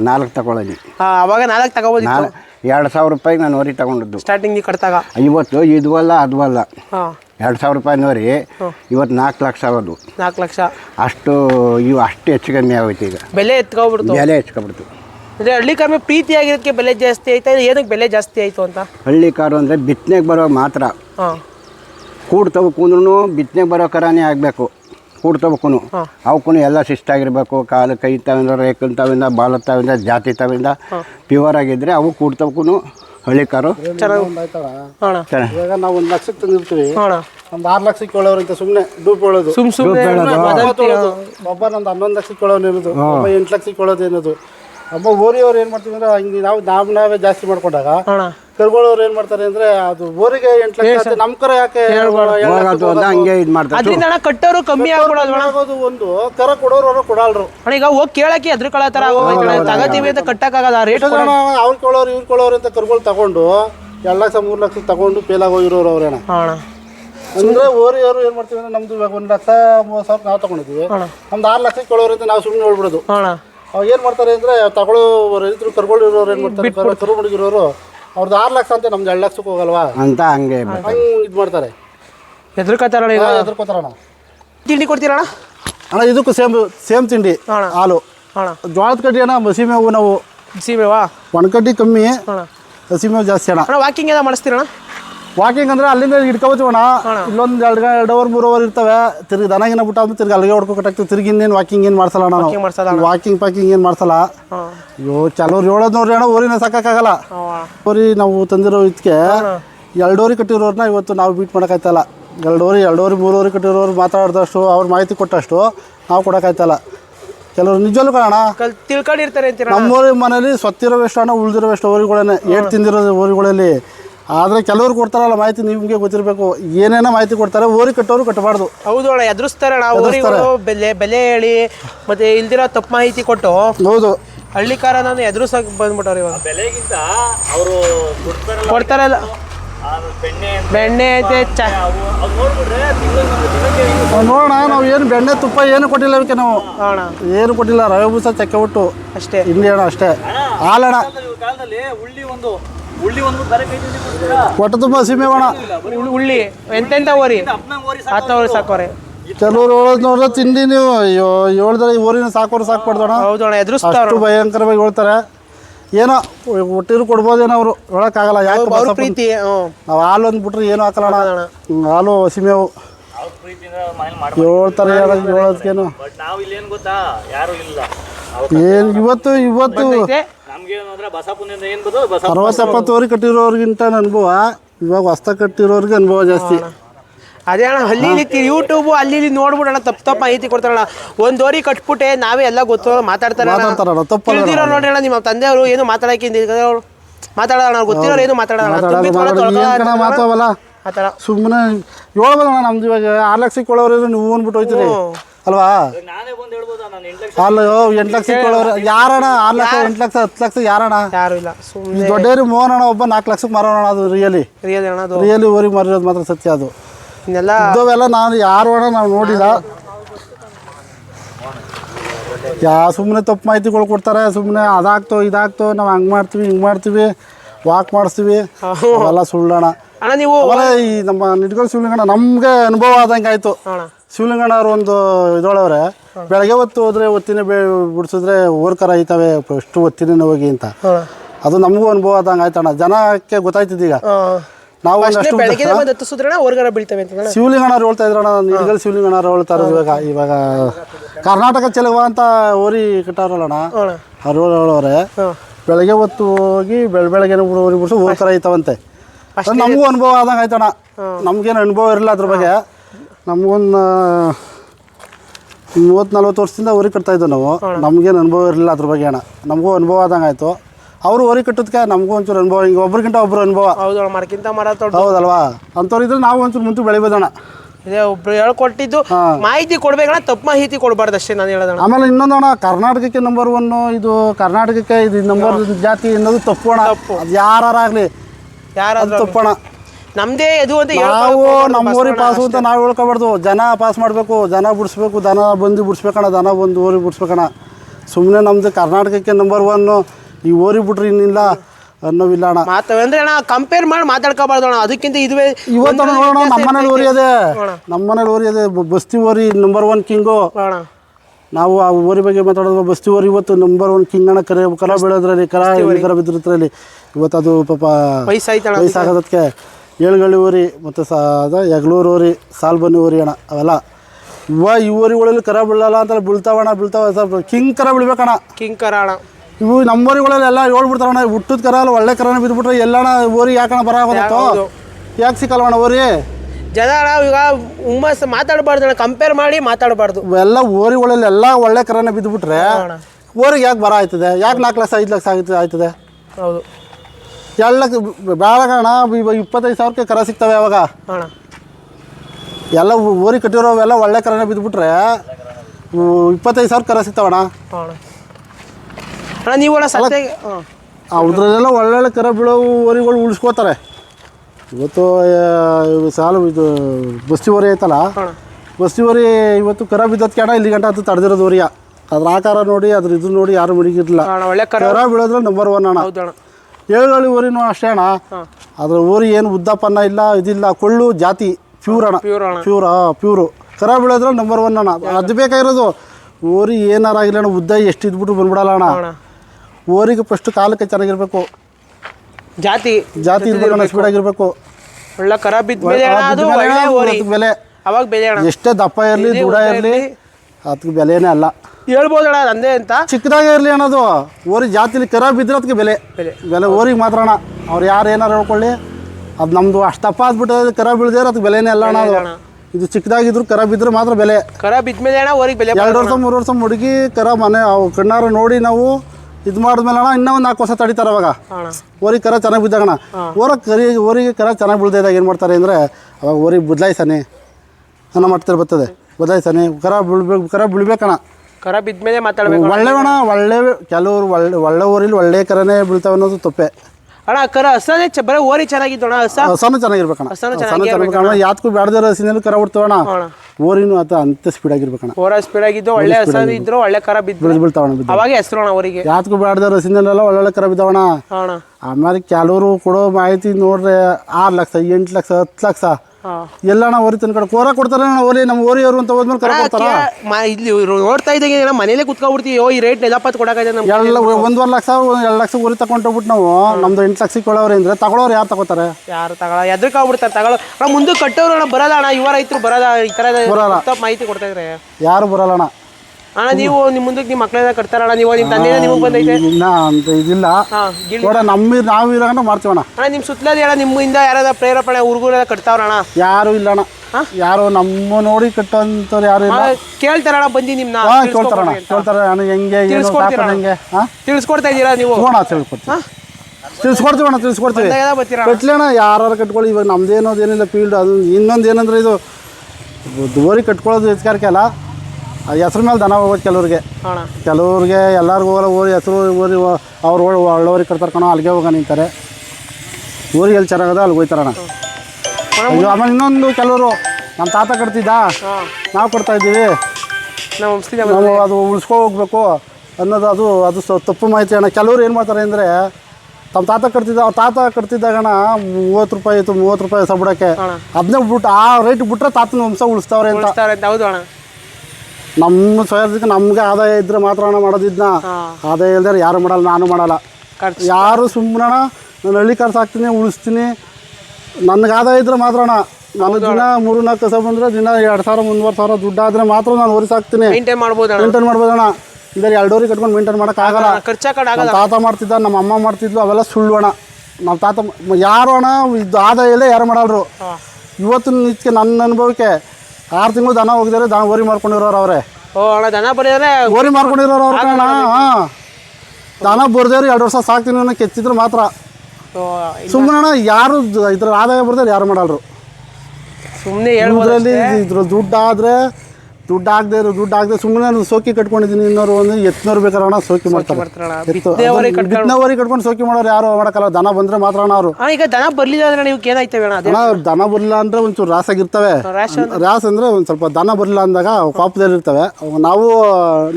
ನಾಲ್ಕು ತಗೊಳ್ಳೋದು ಆ, ಅವಾಗ ನಾಲ್ಕು ನಾಲ್ಕು ಎರಡು ಸಾವಿರ ರೂಪಾಯಿಗೆ ನಾನು ಓರಿ ತಗೊಂಡದ್ದು. ಸ್ಟಾರ್ಟಿಂಗ್ ನೀವು ಕಟ್ತಾಗ ಇವತ್ತು ಇದು ಅಲ್ಲ ಅದು ಅಲ್ಲ. ಎರಡು ಸಾವಿರ ರೂಪಾಯಿ ನೋರಿ ಇವತ್ತು ನಾಲ್ಕು ಲಕ್ಷ ಆಗೋದು ನಾಲ್ಕು ಲಕ್ಷ. ಅಷ್ಟು ಇವು ಅಷ್ಟು ಹೆಚ್ಚು ಕಮ್ಮಿ ಆಗೋಯ್ತು ಈಗ. ಬೆಲೆ ಎತ್ಕೊಬಿಡ್ತು. ಬೆಲೆ ಹೆಚ್ಚಿಕೊಬಿಡ್ತು ಅಂದ್ರೆ ಹಳ್ಳಿ ಕಾರು ಪ್ರೀತಿ ಆಗಿರೋದಕ್ಕೆ ಬೆಲೆ ಜಾಸ್ತಿ ಆಯ್ತಾ ಇಲ್ಲ ಏನಕ್ಕೆ ಬೆಲೆ ಜಾಸ್ತಿ ಆಯ್ತು ಅಂತ? ಹಳ್ಳಿ ಕಾರು ಅಂದರೆ ಬಿತ್ತನೆಗೆ ಬರೋ ಮಾತ್ರ. ಹಾಂ. ಕೂಡ್ತವು ಕೂಂದ್ರೂ ಬಿತ್ತನೆಗೆ ಬರೋ ಕರಾನೇ ಆಗಬೇಕು. ಕೂಡ್ತವಕ್ಕೂ ಅವಕ್ಕೂ ಎಲ್ಲ ಶಿಸ್ತಾಗಿರಬೇಕು. ಕಾಲು ಕೈ ತಾವಿಂದ ರೇಕಲ್ ತಾವಿಂದ ಬಾಲ ತಾವಿಂದ ಜಾತಿ ತಾವಿಂದ ಪ್ಯೂರ್ ಆಗಿದ್ದರೆ ಅವು ಕೂಡ್ತವಕ್ಕೂ ಹಳ್ಳಿ ಕಾರು ಚೆನ್ನಾಗಿ ಒಂದು ಆಯ್ತಣ್ಣ ಅಣ್ಣ. ಚೆನ್ನಾಗಿ. ಇವಾಗ ನಾವು ಒಂದು ಲಕ್ಷಕ್ಕೆ ತಂದಿರ್ತೀವಿ. ಅಣ್ಣ. ಒಂದು ಆರು ಲಕ್ಷಕ್ಕೆ ಕೇಳೋರು ಅಂತ ಸುಮ್ಮನೆ ಡೂಪ್ ಹೇಳೋದು ಸುಮ್ ಸುಮ್ಮನೆ ಒಬ್ಬ ನಂದು ಹನ್ನೊಂದು ಲಕ್ಷಕ್ಕೆ ಕೇಳೋನು ಇರೋದು ಒಬ್ಬ ಎಂಟು ಲಕ್ಷಕ್ಕೆ ಕೇಳೋದು ಏನದು? ಒಬ್ಬ ಓರಿಯವ್ರು ಏನು ಮಾಡ್ತೀವಿ ಅಂದ್ರೆ ಹಿಂಗೆ ನಾವು ನಾವು ನಾವೇ ಜಾಸ್ತಿ ಮಾಡ್ಕೊಂಡಾಗ ಅಣ್ಣ ಕರ್ಗೋಳವ್ರು ಏನು ಮಾಡ್ತಾರೆ ಅಂದ್ರೆ ಅದು ಓರಿಗೆ ಎಂಟು ಲಕ್ಷ ಆಗುತ್ತೆ, ನಮ್ಮ ಕರ ಯಾಕೆ ಹೋಗೋದು ಹಂಗೆ ಇದು ಮಾಡ್ತಾರೆ. ಅದರಿಂದ ಅಣ್ಣ ಕಟ್ಟೋರು ಕಮ್ಮಿ ಆಗ್ಬಿಡೋದು ಆಗೋದು ಒಂದು ಕರ ಕೊಡೋರು ಅವರು ಕೊಡಲ್ರು. ಅಣ್ಣ ಈಗ ಹೋಗಿ ಕೇಳಕ್ಕೆ ಎದ್ರು ಥರ ಆಗೋಗೈತೆ ತಗೋತೀವಿ ಅಂತ ಕಟ್ಟಕ್ಕಾಗಲ್ಲ ರೇಟ್ ಎಷ್ಟೋ ಜನ ಅವ್ರು ಕೊಡೋರು ಇವ್ರು ಕೊಡೋರು ಅಂತ ಕರ್ಗಳು ತಗೊಂಡು ಎರಡು ಲಕ್ಷ ಮೂರು ಲಕ್ಷ ತಗೊಂಡು ಫೇಲ್ ಆಗೋಗಿರೋರು ಅವ್ರೇನ ಅಣ್ಣ. ಅಂದ್ರೆ ಓರಿಯವರು ಏನು ಮಾಡ್ತೀವಿ ಅಂದ್ರೆ ನಮ್ದು ಇವಾಗ ಒಂದು ಲಕ್ಷ ಮೂವತ್ತು ಸಾವಿರ ನಾವು ತಗೊಂಡಿದ್ವಿ. ನಮ್ದು ಆರು ಲಕ್ಷ ಕೊಡೋರು ಅಂತ ನಾವು ಸುಮ್ಮನೆ ಹೇಳ್ಬಿಡೋದು ಅಣ್ಣ. ಏನು ಮಾಡ್ತಾರೆ ಅಂದರೆ ತಗೊಳ್ಳೋ ರೈತರು ಕರ್ಕೊಂಡಿರೋರು ಏನು ಮಾಡ್ತಾರೆ? ಕರು ಕರು ಹುಡುಗಿರೋರು ಅವ್ರದ್ದು ಆರು ಲಕ್ಷ ಅಂತ ನಮ್ದು ಎರಡು ಲಕ್ಷಕ್ಕೆ ಹೋಗಲ್ವಾ? ಅಂತ ಹಂಗೆ ಹಂಗೆ ಇದು ಮಾಡ್ತಾರೆ. ಎದ್ರುಕೊತಾರಣ್ಣ ಈಗ ಎದುರ್ಕೋತಾರಣ ತಿಂಡಿ ಕೊಡ್ತೀರಣ ಅಣ್ಣ ಇದಕ್ಕೂ ಸೇಮ್ ಸೇಮ್ ತಿಂಡಿ ಅಣ್ಣ. ಹಾಲು. ಅಣ್ಣ. ಜೋಳದ ಕಡ್ಡಿ ಅಣ್ಣ ಮಸಿಮೇವು ನಾವು. ಸೀಮೆವಾ ಒಣಕಡ್ಡಿ ಕಮ್ಮಿ ಅಣ್ಣ. ಹಸಿ ಜಾಸ್ತಿ ಅಣ್ಣ. ಅಣ್ಣ ವಾಕಿಂಗ್ ಎಲ್ಲ ಮಾಡಿಸ್ತೀರಣ್ಣ? ವಾಕಿಂಗ್ ಅಂದ್ರೆ ಅಲ್ಲಿಂದ ಹಿಡ್ಕೊಬತ್ತೀವಿ ಅಣ್ಣ. ಇಲ್ಲೊಂದು ಎರಡು ಎರಡು ಅವರ್ ಮೂರು ಅವರ್ ಇರ್ತವೆ. ತಿರ್ಗಿ ದನಗಿನ ಬಿಟ್ಟು ಆದ್ಮೇಲೆ ತಿರ್ಗಿ ಅಲ್ಲಿಗೆ ಹೊಡ್ಕೊಟ್ಟು ತಿರ್ಗಿ ಇನ್ನೇನು ವಾಕಿಂಗ್ ಏನು ಮಾಡ್ಸಲ್ಲ ನಾವು. ವಾಕಿಂಗ್ ಪಾಕಿಂಗ್ ಏನು ಮಾಡ್ಸಲ್ಲ. ಅಯ್ಯೋ ಕೆಲವ್ರು ಹೇಳೋದು ನೋಡ್ರಿ ಅಣ್ಣ ಊರಿನ ಸಾಕಾಗಲ್ಲ ಆಗಲ್ಲ ಊರಿ ನಾವು ತಂದಿರೋ ಇದಕ್ಕೆ ಎರಡೂರಿ ಕಟ್ಟಿರೋರ್ನ ಇವತ್ತು ನಾವು ಬೀಟ್ ಮಾಡೋಕ್ಕಾಯ್ತಲ್ಲ. ಎರಡೂರಿ ಎರಡೂರಿ ಮೂರೂರಿ ಕಟ್ಟಿರೋರು ಮಾತಾಡಿದಷ್ಟು ಅವ್ರ ಮಾಹಿತಿ ಕೊಟ್ಟಷ್ಟು ನಾವು ಕೊಡೋಕ್ಕಾಯ್ತಲ್ಲ. ಕೆಲವರು ನಿಜವಲ್ಲೂ ಕಾರಣ ತಿಳ್ಕೊಂಡಿರ್ತಾರೆ ನಮ್ಮೂರಿ ಮನೇಲಿ ಸ್ವತ್ತಿರೋವೆಷ್ಟು ಹಣ ಉಳಿದಿರೋವೆಷ್ಟು ಊರುಗಳನ್ನೇ ಏಟ್ ತಿಂದಿರೋ ಊರುಗಳಲ್ಲಿ ಆದರೆ ಕೆಲವರು ಕೊಡ್ತಾರಲ್ಲ ಮಾಹಿತಿ ನಿಮಗೆ ಗೊತ್ತಿರಬೇಕು. ಏನೇನೋ ಮಾಹಿತಿ ಕೊಡ್ತಾರೆ ಓರಿ ಕಟ್ಟೋರು ಕಟ್ಟಬಾರ್ದು. ಹೌದು ಅಣ್ಣ ಎದುರಿಸ್ತಾರೆ ಅಣ್ಣ ಊರಿಗಳು ಬೆಲೆ ಬೆಲೆ ಹೇಳಿ ಮತ್ತೆ ಇಲ್ದಿರೋ ತಪ್ಪು ಮಾಹಿತಿ ಕೊಟ್ಟು ಹೌದು. ಹಳ್ಳಿ ಕಾರ ನಾನು ಎದುರಿಸಕ್ ಬಂದ್ಬಿಟ್ಟವ್ರು ಇವಾಗ. ಬೆಲೆಗಿಂತ ಅವರು ಕೊಡ್ತಾರಲ್ಲ ಬೆಣ್ಣೆ ಬೆಣ್ಣೆ ಐತೆ ಚ ಅವು ಅವು ನೋಡ್ಬಿಟ್ರೆ ತಿಂಗಳಿಗೆ ಒಂದು ದಿನಕ್ಕೆ ನಾವು ನೋಡೋಣ ನಾವು ಏನು ಬೆಣ್ಣೆ ತುಪ್ಪ ಏನು ಕೊಟ್ಟಿಲ್ಲ ಅದಕ್ಕೆ ನಾವು. ಅಣ್ಣ ಏನು ಕೊಟ್ಟಿಲ್ಲ ರವೆ ಬೂಸ ಚಕ್ಕೆ ಬಿಟ್ಟು ಅಷ್ಟೇ. ಹಿಂಡಿ ಅಣ್ಣ ಅಷ್ಟೇ. ಹಾಲಣ್ಣ. ಇವ್ರ ಕಾಲದಲ್ಲಿ ಉಳ್ಳಿ ಒಂದು ಹೊಟ್ಟೆ ತುಂಬ ಹಸಿಮೆ ಅಣ್ಣ ಉಳ್- ಉಳ್ಳಿ ಎಂತೆಂತ ಓರಿ ಹತ್ತು ಸಾಕೋರೆ ಕೆಲವ್ರು ಹೇಳೋದು ನೋಡಿದ್ರೆ ತಿಂಡಿ ನೀವು ಅಯ್ಯೋ ಹೇಳ್ದ್ರೆ ಈ ಊರಿನ ಸಾಕೋರು ಸಾಕ್ಬಾರ್ದಣ ಹೌದಣ್ಣ ಎದುರಿಸ್ತಾರೆ ಭಯಂಕರವಾಗಿ ಹೇಳ್ತಾರೆ. ಏನೋ ಒಟ್ಟಿರು ಕೊಡ್ಬೋದೇನೋ ಅವರು ಹೇಳೋಕ್ಕಾಗಲ್ಲ ಯಾಕೆ ಪ್ರೀತಿ ನಾವು ಹಾಲು ಅಂದ್ಬಿಟ್ರೆ ಏನು ಹಾಕಲ್ಲಣ್ಣ. ಹ್ಮ್, ಹಾಲು ಮಾಡಿ ಹೇಳ್ತಾರೆ ಹೇಳೋದು ಹೇಳೋದಕ್ಕೇನು ಬಟ್ ನಾವು ಇಲ್ಲಿ ಏನು ಗೊತ್ತಾ? ಯಾರು ಇಲ್ಲ. ಏನು ಇವತ್ತು ಇವತ್ತು ಅರವತ್ತು ವರೆ ಕಟ್ಟಿರೋರ್ಗಿಂತ ಅನುಭವ ಇವಾಗ ಹೊಸ್ತ ಕಟ್ಟಿರೋರ್ಗೆ ಅನುಭವ ಜಾಸ್ತಿ. ಅದೇ ಅಣ್ಣ ಅಲ್ಲಿ ಇಲ್ಲಿ ಯೂಟ್ಯೂಬು ಅಲ್ಲಿ ಇಲ್ಲಿ ನೋಡ್ಬಿಡೋಣ ತಪ್ಪು ತಪ್ಪು ಮಾಹಿತಿ ಕೊಡ್ತಾರಣ್ಣ. ಒಂದೋರಿ ಓರಿ ಕಟ್ಬಿಟ್ಟೆ ನಾವೇ ಎಲ್ಲ ಗೊತ್ತು ಮಾತಾಡ್ತಾರೆ ತಿಳಿದಿರೋ ನೋಡಿ ಅಣ್ಣ. ನಿಮ್ಮ ತಂದೆಯವರು ಏನು ಮಾತಾಡಕ್ಕೆ ಅವರು. ಮಾತಾಡೋಣ ಗೊತ್ತಿರೋರು ಏನು ಮಾತಾಡೋಣ. ಸುಮ್ಮನೆ ಹೇಳ್ಬೋದಣ್ಣ ನಮ್ದು ಇವಾಗ ಆರು ಲಕ್ಷಕ್ಕೆ ಕೊಳ್ಳೋರು ನೀವು ಅಂದ್ಬಿಟ್ಟು ಹೋಯ್ತೀರಿ. ಅಲ್ವಾ? ಅಲ್ಲೋ ಬಂದು ಹೇಳ್ಬೋದಾ? ನಾನು ಎಂಟು ಲಕ್ಷ ಇಟ್ಕೊಳ್ಳೋರು ಯಾರಣ ಆರು ಲಕ್ಷ ಎಂಟು ಲಕ್ಷ ಹತ್ತು ಲಕ್ಷ ಯಾರಣ ಯಾರು ಇಲ್ಲ ಸುಮ್ಮನೆ ದೊಡ್ಡೇರಿ ಮೋಹನ್ ಅಣ್ಣ ಒಬ್ಬ ನಾಲ್ಕು ಲಕ್ಷಕ್ಕೆ ಮಾರೋಣ ಅದು ರಿಯಲಿ ರಿಯಲ್ ಅಣ್ಣ ಅದು. ರಿಯಲಿ ಊರಿಗೆ ಮಾರಿರೋದು ಮಾತ್ರ ಸತ್ಯ ಅದು. ಇನ್ನೆಲ್ಲ ಇದ್ದವೆಲ್ಲ ನಾನು ಯಾರು ಅಣ್ಣ ನಾವು ನೋಡಿಲ್ಲ. ಯಾ ಸುಮ್ಮನೆ ತಪ್ಪು ಮಾಹಿತಿಗಳು ಕೊಡ್ತಾರೆ ಸುಮ್ಮನೆ ಅದಾಗ್ತೋ ಇದಾಗ್ತೋ ನಾವು ಹಂಗೆ ಮಾಡ್ತೀವಿ ಹಿಂಗೆ ಮಾಡ್ತೀವಿ. ವಾಕ್ ಮಾಡಿಸ್ತೀವಿ. ಅವೆಲ್ಲ ಸುಳ್ಳಣ. ಅಣ್ಣ ನೀವು ಆಮೇಲೆ ಈ ನಮ್ಮ ನಿಟ್ಗಳು ಶಿವಲಿಂಗಣ್ಣ ನಮಗೆ ಅನುಭವ ಆದಂಗೆ ಆಯಿತು. ಶಿವಲಿಂಗಣ್ಣ ಅವ್ರು ಒಂದು ಇದೊಳವ್ರೆ. ಬೆಳಗ್ಗೆ ಹೊತ್ತು ಹೋದ್ರೆ ಒತ್ತಿನ ಬೆ ಬಿಡಿಸಿದ್ರೆ ಓರ್ಕರ ಐತವೆ ಎಷ್ಟು ಒತ್ತಿನ ಹೋಗಿ ಅಂತ. ಅದು ನಮಗೂ ಅನುಭವ ಆದಂಗೆ ಆಯ್ತಣ್ಣ ಜನಕ್ಕೆ ಗೊತ್ತಾಯ್ತಿದೀಗ ನಾವು ಅಷ್ಟು ಬೆಳಗ್ಗೆ ಬಂದು ಹತ್ತಿಸಿದ್ರಣ ಹೊರಗಡೆ ಬೀಳ್ತವೆ ಅಂತ ಶಿವಲಿಂಗಣ್ಣ ಅವ್ರು ಹೇಳ್ತಾ ಇದ್ರಣ್ಣ ನಿಡ್ಗಲ್ ಶಿವಲಿಂಗಣ್ಣ ಅವ್ರು ಹೇಳ್ತಾ ಇರೋದು ಇವಾಗ ಇವಾಗ ಕರ್ನಾಟಕ ಚೆಲುವ ಅಂತ ಓರಿ ಕಟ್ಟಾರಲ್ಲಣ್ಣ. ಅವ್ರು ಹೇಳೋರೆ ಬೆಳಗ್ಗೆ ಹೊತ್ತು ಹೋಗಿ ಬೆಳ ಬೆಳಗ್ಗೆ ಬಿಡಿಸಿ ಓರ್ಕರ ಐತವಂತೆ. ಅದು ನಮಗೂ ಅನುಭವ ಆದಂಗೆ ಆಯ್ತಣ್ಣ. ನಮಗೇನು ಅನುಭವ ಇರಲಿಲ್ಲ ಅದ್ರ ಬಗ್ಗೆ. ನಮಗೊಂದು ಮೂವತ್ತು ನಲ್ವತ್ತು ವರ್ಷದಿಂದ ಊರಿಗೆ ಕಟ್ತಾ ಇದ್ದೋ ನಾವು. ನಮಗೇನು ಅನುಭವ ಇರಲಿಲ್ಲ ಅದ್ರ ಬಗ್ಗೆ ಅಣ್ಣ. ನಮಗೂ ಅನುಭವ ಆದಂಗೆ ಆಯಿತು. ಅವರು ಹೊರಗೆ ಕಟ್ಟೋದಕ್ಕೆ ನಮಗೂ ಒಂಚೂರು ಅನುಭವ ಹಿಂಗೆ ಒಬ್ರಿಗಿಂತ ಒಬ್ಬರು ಅನುಭವ. ಹೌದಲ್ವಾ? ಅಂಥವ್ರು ಇದ್ರೆ ನಾವು ಒಂಚೂರು ಮುಂಚೆ ಬೆಳಿಬೋದಣ್ಣ. ಇದೇ ಒಬ್ರು ಹೇಳ್ಕೊಟ್ಟಿದ್ದು ಮಾಹಿತಿ ಕೊಡ್ಬೇಕಣ್ಣ ತಪ್ಪು ಮಾಹಿತಿ ಕೊಡಬಾರ್ದು ಅಷ್ಟೇ ನಾನು ಹೇಳೋದಣ್ಣ ಆಮೇಲೆ ಇನ್ನೊಂದು ಅಣ್ಣ ಕರ್ನಾಟಕಕ್ಕೆ ನಂಬರ್ ಒನ್ ಇದು ಕರ್ನಾಟಕಕ್ಕೆ ಇದು ನಂಬರ್ ಜಾತಿ ಅನ್ನೋದು ತಪ್ಪು ಅಣ್ಣ. ಅದು ಯಾರಾಗಲಿ ಯಾರಾದ್ರೂ ತಪ್ಪಣ ನಮ್ದೇ ಇದು ಅಂತ ನಾವು ನಮ್ಮೂರಿಗೆ ಪಾಸು ಅಂತ ನಾವು ಹೇಳ್ಕೊಬಾರ್ದು. ಜನ ಪಾಸ್ ಮಾಡಬೇಕು ಜನ ಬಿಡಿಸ್ಬೇಕು ದನ ಬಂದು ಬಿಡಿಸ್ಬೇಕಣ್ಣ ದನ ಬಂದು ಊರಿಗೆ ಬಿಡಿಸ್ಬೇಕಣ್ಣ ಸುಮ್ಮನೆ ನಮ್ಮದು ಕರ್ನಾಟಕಕ್ಕೆ ನಂಬರ್ ಒನ್ನು ಈ ಊರಿಗೆ ಬಿಟ್ರೆ ಇನ್ನಿಲ್ಲ. ಅನ್ನೋವಿಲ್ಲ ಅಣ್ಣ. ಮಾತಾವ ಅಂದ್ರೆ ಅಣ್ಣ ಕಂಪೇರ್ ಮಾಡಿ ಮಾತಾಡ್ಕೋಬಾರ್ದು ಅಣ್ಣ. ಅದಕ್ಕಿಂತ ಇದುವೇ ಇವತ್ತು ನೋಡೋಣ ನಮ್ಮ ಮನೇಲಿ ನಮ್ಮನೇಲಿ ಓರಿಯದೆ. ನಮ್ಮ ಮನೇಲಿ ಊರಿ ಅದೇ ಬ- ಬಸ್ತಿ ಓರಿ ನಂಬರ್ ಒನ್ ಕಿಂಗು ನಾವು ಆ ಊರಿ ಬಗ್ಗೆ ಮಾತಾಡೋದು ಬಸ್ತಿ ಓರಿ ಇವತ್ತು ನಂಬರ್ ಒನ್ ಕಿಂಗ್ ಅಣ್ಣ. ಕರೆ ಕರ ಬೀಳೋದ್ರಲ್ಲಿ ಕರ ಕರ ಬಿದ್ದಿರೋದ್ರಲ್ಲಿ ಇವತ್ತು ಅದು ಪಾಪ ವಯಸ್ಸಾಗೋದಕ್ಕೆ. ಏಳುಗಳಿ ಊರಿ ಮತ್ತು ಸಾ ಯಗಳೂರು ಯಗ್ಲೂರು ಊರಿ ಸಾಲ್ಬನ್ನಿ ಊರಿ ಅಣ್ಣ ಅವೆಲ್ಲ. ಇವ ಈ ಊರಿಗಳಲ್ಲಿ ಕರ ಬೀಳಲ್ಲ ಅಂತ ಬೀಳ್ತಾವಣ್ಣ ಬೀಳ್ತಾವ. ಕಿಂಗ್ ಕರ ಬೀಳ್ಬೇಕಣ್ಣ. ಕಿಂಕರ ಅಣ್ಣ. ಇವು ನಮ್ಮ ಊರುಗಳಲ್ಲಿ ಎಲ್ಲ ಹೇಳ್ಬಿಡ್ತಾರಣ್ಣ ಹುಟ್ಟದ ಕರ ಅಲ್ಲ ಒಳ್ಳೆ ಕರನ ಬಿದ್ದುಬಿಟ್ರೆ ಎಲ್ಲಣ್ಣ ಊರಿಗೆ ಯಾಕಣ ಬರ ಹೌದು. ಯಾಕೆ ಸಿಕ್ಕಲ್ವಣ್ಣ ಊರಿ ಜನ ಅಣ್ಣ ಈಗ ಹುಮ್ಮಸ್ ಮಾತಾಡಬಾರ್ದು ಕಂಪೇರ್ ಮಾಡಿ ಮಾತಾಡಬಾರ್ದು. ಎಲ್ಲ ಊರುಗಳಲ್ಲಿ ಎಲ್ಲ ಒಳ್ಳೆ ಕರನ ಬಿದ್ದುಬಿಟ್ರೆ ಊರಿಗೆ ಯಾಕೆ ಬರ ಆಯ್ತದೆ? ಯಾಕೆ ನಾಲ್ಕು ಲಕ್ಷ ಐದು ಲಕ್ಷ ಆಯ್ತದೆ ಆಯ್ತದೆ? ಹೌದು. ಎಲ್ಲ ಬೇಡ ಕಣ ಇಪ್ಪತ್ತೈದು ಸಾವಿರಕ್ಕೆ ಕರ ಸಿಗ್ತವೆ ಅವಾಗ ಎಲ್ಲ ಓರಿ ಊರಿಗೆ ಕಟ್ಟಿರೋವೆಲ್ಲ ಒಳ್ಳೆ ಕರನ ಬಿದ್ದುಬಿಟ್ರೆ ಇಪ್ಪತ್ತೈದು ಸಾವಿರ ಕರ ಸಿಗ್ತಾವಣ್ಣ? ಅಣ್ಣ ಅದ್ರಲ್ಲೆಲ್ಲ ಒಳ್ಳೊಳ್ಳೆ ಕರ ಬೀಳೋ ಹೊರಿಗಳು ಉಳಿಸ್ಕೋತಾರೆ. ಇವತ್ತು ಸಾಲು ಇದು ಬಸ್ತಿ ಹೊರಿ ಐತಲ್ಲ ಬಸ್ತಿ ಹೊರಿ ಇವತ್ತು ಕರ ಬಿದ್ದೋದಕ್ಕೆ ಅಣ್ಣ ಇಲ್ಲಿ ಗಂಟ ಅದು ತಡೆದಿರೋದು ಹೊರಿಯ ಅದ್ರ ಆಕಾರ ನೋಡಿ ಅದ್ರ ಇದು ನೋಡಿ ಯಾರು ಮಡಗಿರ್ಲಿಲ್ಲ. ಕರ. ಬೀಳೋದ್ರೆ ಬೀಳೋದ್ರಲ್ಲಿ ನಂಬರ್ ಒನ್ ಅಣ್ಣ. ಏಳು ಅಣ್ಣ ಏಳುಗಳಿ ಊರಿನೂ ಅಷ್ಟೇ ಅಣ್ಣ. ಅದ್ರ ಊರಿ ಏನು ಉದ್ದಪ್ಪನ್ನ ಇಲ್ಲ ಇದಿಲ್ಲ ಕೊಳ್ಳು ಜಾತಿ ಪ್ಯೂರ್ ಅಣ್ಣ. ಪ್ಯೂರ್ ಪ್ಯೂರು ಕರ ಬೀಳೋದ್ರಲ್ಲಿ ನಂಬರ್ ಒನ್ ಅಣ್ಣ. ಅದು ಬೇಕಾಗಿರೋದು ಊರಿ ಏನಾರಾಗಿಲ್ಲ ಅಣ್ಣ ಉದ್ದ ಎಷ್ಟು ಇದ್ಬಿಟ್ಟು ಬಂದ್ಬಿಡಲ್ಲ ಅಣ್ಣ. ಊರಿಗೆ ಫಸ್ಟ್ ಕಾಲಕ್ಕೆ ಚೆನ್ನಾಗಿರ್ಬೇಕು. ಜಾತಿ ಜಾತಿ ಇರ್ಬೇಕು ಸ್ಪೀಡ್ ಆಗಿರ್ಬೇಕು. ಒಳ್ಳೆ ಕರ ಬಿದ್ದ ಮೇಲೆ ಅದು ಒಳ್ಳೆ ಬೆಲೆ. ಅವಾಗ ಬೆಲೆ ಅಣ್ಣ. ಎಷ್ಟೇ ದಪ್ಪ ಇರಲಿ ದೂಡ ಇರಲಿ. ಅದಕ್ಕೆ ಬೆಲೆನೇ ಅಲ್ಲ. ಹೇಳ್ಬೋದಣ್ಣ ನಂದೇ ಅಂತ. ಚಿಕ್ಕದಾಗೇ ಇರಲಿ ಅನ್ನೋದು ಓರಿ ಜಾತಿಲಿ ಕರ ಬಿದ್ದರೆ ಅದಕ್ಕೆ ಬೆಲೆ. ಬೆಲೆ. ಬೆಲೆ ಓರಿಗೆ ಮಾತ್ರ ಅಣ್ಣ. ಅವ್ರು ಯಾರು ಏನಾರು ಹೇಳ್ಕೊಳ್ಳಿ. ಅದು ನಮ್ಮದು ಅಷ್ಟು ದಪ್ಪ ಆದ್ಬಿಟ್ಟು ಕರ ಬೀಳ್ದಿರ ಅದಕ್ಕೆ ಬೆಲೆನೇ ಅಲ್ಲ ಅಣ್ಣ ಅದು. ಇದು ಚಿಕ್ಕದಾಗಿದ್ರು ಕರ ಬಿದ್ದರೆ ಮಾತ್ರ ಬೆಲೆ. ಕರ ಬಿದ್ದ ಮೇಲೆ ಅಣ್ಣ ಓರಿಗೆ ಬೆಲೆ ಎರಡು ವರ್ಷ ಮೂರು ವರ್ಷ ಹುಡುಗಿ ಕರ ಮನೆ ಅವು ಕಣ್ಣಾರ ನೋಡಿ ನಾವು ಇದು ಮಾಡಿದ್ಮೇಲೆ ಅಣ್ಣ ಇನ್ನೂ ಒಂದು ನಾಲ್ಕು ವರ್ಷ ತಡಿತಾರೆ ಅವಾಗ. ಓರಿಗೆ ಕರ ಚೆನ್ನಾಗಿ ಬಿದ್ದಾಗಣ ಓರ ಕರಿ ಓರಿಗೆ ಕರ ಚೆನ್ನಾಗಿ ಬೀಳ್ದಾಗ ಏನು ಮಾಡ್ತಾರೆ ಅಂದರೆ ಅವಾಗ ಓರಿಗೆ ಬದಲಾಯಿಸಾನೆ ಅನ್ನ ಮಾಡ್ತಾರೆ ಬರ್ತದೆ. ಬದಲಾಯಿಸಾನೆ ಕರ ಬೀಳ್ಬೇಕು ಕರ ಬೀಳ್ಬೇಕಣ್ಣ ಕರ ಬಿದ್ದ ಮೇಲೆ ಮಾತಾಡ್ಬೇಕು ಒಳ್ಳೆವಣ ಒಳ್ಳೆ ಕೆಲವರು ಒಳ್ಳೆ ಒಳ್ಳೆ ಊರಲ್ಲಿ ಒಳ್ಳೆ ಕರನೇ ಬೀಳ್ತಾವೆ ಅನ್ನೋದು ತಪ್ಪೆ. ಅಣ್ಣ ಕರ ಹಸನೇ ಚ ಬರೀ ಓರಿ ಚೆನ್ನಾಗಿತ್ತು ಅಣ್ಣ ಹಸ? ಚೆನ್ನಾಗಿ ಚೆನ್ನಾಗಿರ್ಬೇಕಣ್ಣ ಹಸನೂ ಹಸನು ಚೆನ್ನಾಗಿ ಚೆನ್ನಾಗಿರ್ಬೇಕಣ್ಣ ಯಾತಕ್ಕೂ ಬ್ಯಾಡ್ದಿರೋ ಹಸಿನಲ್ಲಿ ಕರ ಬಿಡ್ತಾವಣ್ಣ ಊರಿನೂ ಆತ ಅಂತ ಸ್ಪೀಡ್ ಆಗಿರ್ಬೇಕಣ್ಣ. ಓರ ಸ್ಪೀಡ್ ಆಗಿದ್ದು ಒಳ್ಳೆ ಹಸ ಇದ್ರು ಒಳ್ಳೆ ಕರ ಬಿದ್ದು ಬಿಡ್ದು ಬೀಳ್ತಾವಣ್ಣ ಬಿದ್ದು ಅವಾಗ ಹೆಸರು ಅವರಿಗೆ ಯಾತ್ಗೂ ಬ್ಯಾಡ್ದಿರೋ ಹಸಿನಲ್ಲೆಲ್ಲ ಒಳ್ಳೊಳ್ಳೆ ಕರ ಬಿದ್ದಾವಣ್ಣ. ಅಣ್ಣ ಆಮೇಲೆ ಕೆಲವರು ಕೊಡೋ ಮಾಹಿತಿ ನೋಡ್ರೆ ಆರು ಲಕ್ಷ ಎಂಟು ಲಕ್ಷ ಹತ್ತು ಲಕ್ಷ. ಎಲ್ಲಣ್ಣ ಓರಿ ತಿನ್ಕೊಂಡು ಕೋರ ಕೊಡ್ತಾರೆ ಓರಿ ನಮ್ಮ ಓರಿಯವರು ಅಂತ ಹೋದ್ಮೇಲೆ ಕರ ಕೊಡ್ತಾರ? ಇಲ್ಲಿ ನೋಡ್ತಾ ಇದ್ದಾಗ ಮನೇಲೆ ಕುತ್ಕೊಬಿಡ್ತೀವಿ ಓ ಈ ರೇಟ್ ನೆಲಪತ್ತು ಕೊಡಕಾಯ್ತದೆ ನಮ್ಗೆ. ಎಲ್ಲ ಒಂದೂವರೆ ಲಕ್ಷ ಎರಡು ಲಕ್ಷ ಊರಿ ತಗೊಂಡೋಗ್ಬಿಟ್ಟು ನಾವು ನಮ್ದು ಎಂಟು ಲಕ್ಷಕ್ಕೆ ಕೊಡೋರು ಅಂದ್ರೆ ತಗೊಳ್ಳೋರು ಯಾರು ತಗೋತಾರೆ? ಯಾರು ತಗೊಳ ಆಗ್ಬಿಡ್ತಾರೆ ತಗೊಳ್ಳೋ. ನಮ್ಮ ಮುಂದೆ ಕಟ್ಟೋರು ಅಣ್ಣ ಬರಲ್ಲ ಅಣ್ಣ? ಇವ ರೈತರು ಬರೋದ? ಈ ತರ ಬರಲ್ಲ. ಮಾಹಿತಿ ಕೊಡ್ತಾ ಇದ್ರೆ. ಯಾರು ಬರಲ್ಲಣ್ಣ ಅಣ್ಣ? ನೀವು ನಿಮ್ಮ ಮುಂದಕ್ಕೆ ನಿಮ್ಮ ಮಕ್ಕಳೆಲ್ಲ ಕಟ್ತಾರಣ್ಣ ನೀವು ನಿಮ್ಮ ತಂದೆ ನಿಮಗೆ ಬಂದೈತೆ? ಇನ್ನ ಅಂತ ಇದಿಲ್ಲ. ಹಾಂ ಗಿಲ್ ನೋಡ ನಮ್ಮ ನಾವು ಇರೋಣ ಮಾಡ್ತೀವಣ್ಣ ಅಣ್ಣ. ನಿಮ್ಮ ಸುತ್ತಲಲ್ಲಿ ಅಣ್ಣ ನಿಮ್ಮಿಂದ ಯಾರಾದ ಪ್ರೇರೇಪಣೆ ಹುಡುಗರೆಲ್ಲ ಕಟ್ತಾವ್ರಣ್ಣ ಯಾರು ಇಲ್ಲಣ್ಣ ಯಾರು ನಮ್ಮ ನೋಡಿ ಕಟ್ಟೋಂಥವ್ರು ಯಾರು ಇಲ್ಲ. ಕೇಳ್ತಾರಣ್ಣ ಬಂದು ನಿಮ್ನ. ಹಾ ಕೇಳ್ತಾರಣ್ಣ ಕೇಳ್ತಾರೆ ಅಣ್ಣ. ಹೆಂಗೆ ಏನು ತಿಳ್ಸ್ಕೊಡ್ತೀರಾ? ಸಾಕೋದು ಹೆಂಗೆ ಹಾ? ತಿಳಿಸ್ಕೊಡ್ತಾ ಇದ್ದೀರಾ ನೀವು? ಹೋಗೋಣ ತಿಳ್ಕೊಡ್ತೀವಿ ತಿಳಿಸ್ಕೊಡ್ತೀವಿ ಅಣ್ಣ ತಿಳಿಸ್ಕೊಡ್ತೀವಿ. ಬಂದಾಗೆಲ್ಲ ಬರ್ತೀರಾ ಅಣ್ಣ? ಯಾರು ಕಟ್ಕೊಳ್ಳಿ ಇವಾಗ ನಮ್ದೇನೋದೇನಿಲ್ಲ ಫೀಲ್ಡ್ ಅದು ಇನ್ನೊಂದು ಏನಂದ್ರೆ ಇದು ದುಬಾರಿ ಕಟ್ಕೊಳ್ಳೋದು ಹೆಚ್ಚಾರಿಕೆ ಅಲ್ಲ. ಅದು ಹೆಸ್ರ ಮೇಲೆ ದನ ಹೋಗೋದು ಕೆಲವ್ರಿಗೆ. ಅಣ್ಣ ಕೆಲವ್ರಿಗೆ ಎಲ್ಲರಿಗೂ ಹೋಗಲ್ಲ ಓರಿ ಹೆಸರು ಓರಿ ಅವ್ರು ಒಳ್ಳೋರಿ ಕಟ್ತಾರೆ ಕಣೋ ಅಲ್ಲಿಗೆ ಹೋಗ ನಿಂತಾರೆ ಊರಿಗೆ ಎಲ್ಲಿ ಚೆನ್ನಾಗದ ಅಲ್ಲಿಗೆ ಹೋಯ್ತಾರಣ ಆಮೇಲೆ ಇನ್ನೊಂದು ಕೆಲವರು ನಮ್ಮ ತಾತ ಕಟ್ತಿದ್ದ? ನಾವು ಕೊಡ್ತಾ ಇದ್ದೀವಿ. ನಾವು ಅದು ಉಳಿಸ್ಕೊ ಹೋಗ್ಬೇಕು. ಅನ್ನೋದು ಅದು ಅದು ಸ- ತಪ್ಪು ಮಾಹಿತಿ ಅಣ್ಣ. ಕೆಲವ್ರು ಏನು ಮಾಡ್ತಾರೆ ಅಂದರೆ ತಮ್ಮ ತಾತ ಕಟ್ತಿದ್ದ ಅವ್ರ ತಾತ ಕಟ್ತಿದ್ದಾಗಣ ಮೂವತ್ತು ರೂಪಾಯಿ ಇತ್ತು ಮೂವತ್ತು ರೂಪಾಯಿ ಹೊಸ ಬಿಡೋಕ್ಕೆ ಅದನ್ನೇ ಬಿಟ್ಟು ಆ ರೇಟ್ ಬಿಟ್ರೆ ತಾತನ ವಂಶ ಉಳಿಸ್ತಾವ್ರೆ ಅಂತ. ಹೌದು ಅಣ್ಣ. ನಮ್ಮ ಸ್ವಯಂಕ್ಕೆ ನಮ್ಗೆ ಆದಾಯ ಇದ್ರೆ ಮಾತ್ರ ಅಣ್ಣ ಮಾಡೋದಿದ್ನ. ಆದಾಯ ಇಲ್ದರೆ ಯಾರು ಮಾಡಲ್ಲ ನಾನು ಮಾಡಲ್ಲ. ಯಾರು ಸುಮ್ಮನೆ ನಾನು ಹಳ್ಳಿ ಖರ್ಚು ಹಾಕ್ತೀನಿ ಉಳಿಸ್ತೀನಿ. ನನಗೆ ಆದಾಯ ಇದ್ರೆ ಮಾತ್ರ ಅಣ್ಣ ನಾನು ದಿನ ಮೂರು ನಾಲ್ಕು ಕಸ ಬಂದರೆ ದಿನ ಎರಡು ಸಾವಿರ ಮೂರುವರೆ ಸಾವಿರ ದುಡ್ಡಾದರೆ ಮಾತ್ರ ನಾನು ಒರಿಸಾಕ್ತೀನಿ ಮೇಂಟೈನ್ ಮಾಡ್ಬೋದು ಅಣ್ಣ ಮೇಂಟೈನ್ ಮಾಡ್ಬೋದಣ್ಣ ಇಲ್ಲದೆ ಎರಡೂರಿಗೆ ಕಟ್ಕೊಂಡು ಮೇಂಟೈನ್ ಮಾಡೋಕ್ಕಾಗಲ್ಲ ಆಗಲ್ಲ. ನಮ್ಮ ತಾತ ಮಾಡ್ತಿದ್ದ ನಮ್ಮ ಅಮ್ಮ ಮಾಡ್ತಿದ್ಲು ಅವೆಲ್ಲ ಸುಳ್ಳು ಅಣ್ಣ ನಮ್ಮ ತಾತ ಯಾರು ಅಣ್ಣ ಇದು ಆದಾಯ ಇಲ್ಲೇ ಯಾರು ಮಾಡಲ್ರು. ಇವತ್ತಿನ ನಿತ್ಯ ನನ್ನ ಅನುಭವಕ್ಕೆ ಆರು ತಿಂಗಳು ದನ ಹೋಗಿದ್ದಾರೆ ದನ ಓರಿ ಮಾಡ್ಕೊಂಡಿರೋರು ಅವರೇ. ಓ ಅಣ್ಣ ದನ ಬರೀದ್ರೆ ಓರಿ ಮಾಡ್ಕೊಂಡಿರೋರು ಅವ್ರ ಕಣ ಹಾಂ. ದನ ಬರ್ದೇವ್ರಿ ಎರಡು ವರ್ಷ ಸಾಕ್ತೀನಿ ಅನ್ನೋ ಕೆಚ್ಚಿದ್ರು ಮಾತ್ರ. ಸುಮ್ಮನೆ ಯಾರು ಇದ್ರ ಆದಾಯ ಬರ್ದೇವ್ರು ಯಾರು ಮಾಡಲ್ರು? ಸುಮ್ಮನೆ ಹೇಳ್ಬೋದು ಇದರಲ್ಲಿ ಇದ್ರ ದುಡ್ಡು ಆದರೆ ದುಡ್ಡು ಆಗದೆ ಇರೋ ದುಡ್ಡು ಆಗದೆ ಸುಮ್ಮನೆ ನಾನು ಸೋಕಿ ಕಟ್ಕೊಂಡಿದ್ದೀನಿ. ಇನ್ನೋರು ಒಂದು ಎತ್ನೂರು ಬೇಕಾದ್ರೆ ಅಣ್ಣ ಸೋಕಿ ಮಾಡ್ತಾರೆ. ಬಿತ್ತನೆವರಿ ಕಟ್ಕೊಂಡು ಸೋಕಿ ಮಾಡೋರು ಯಾರು ಮಾಡಕ್ಕಲ್ಲ. ದನ ಬಂದ್ರೆ ಮಾತ್ರ ಅಣ್ಣ ಅವರು. ಈಗ ದನ ಬರಲಿಲ್ಲ ಅಂದ್ರೆ ನೀವು ಏನಾಯ್ತವೆ ಅಣ್ಣ? ದನ ಬರಲಿಲ್ಲ ಅಂದ್ರೆ ಒಂಚೂರು ರಾಸಾಗಿರ್ತವೆ ರಾಸ ರಾಸ್ ಅಂದ್ರೆ ಒಂದು ಸ್ವಲ್ಪ ದನ ಬರಲಿಲ್ಲ ಅಂದಾಗ ಪಾಪದಲ್ಲಿ ಇರ್ತವೆ. ನಾವು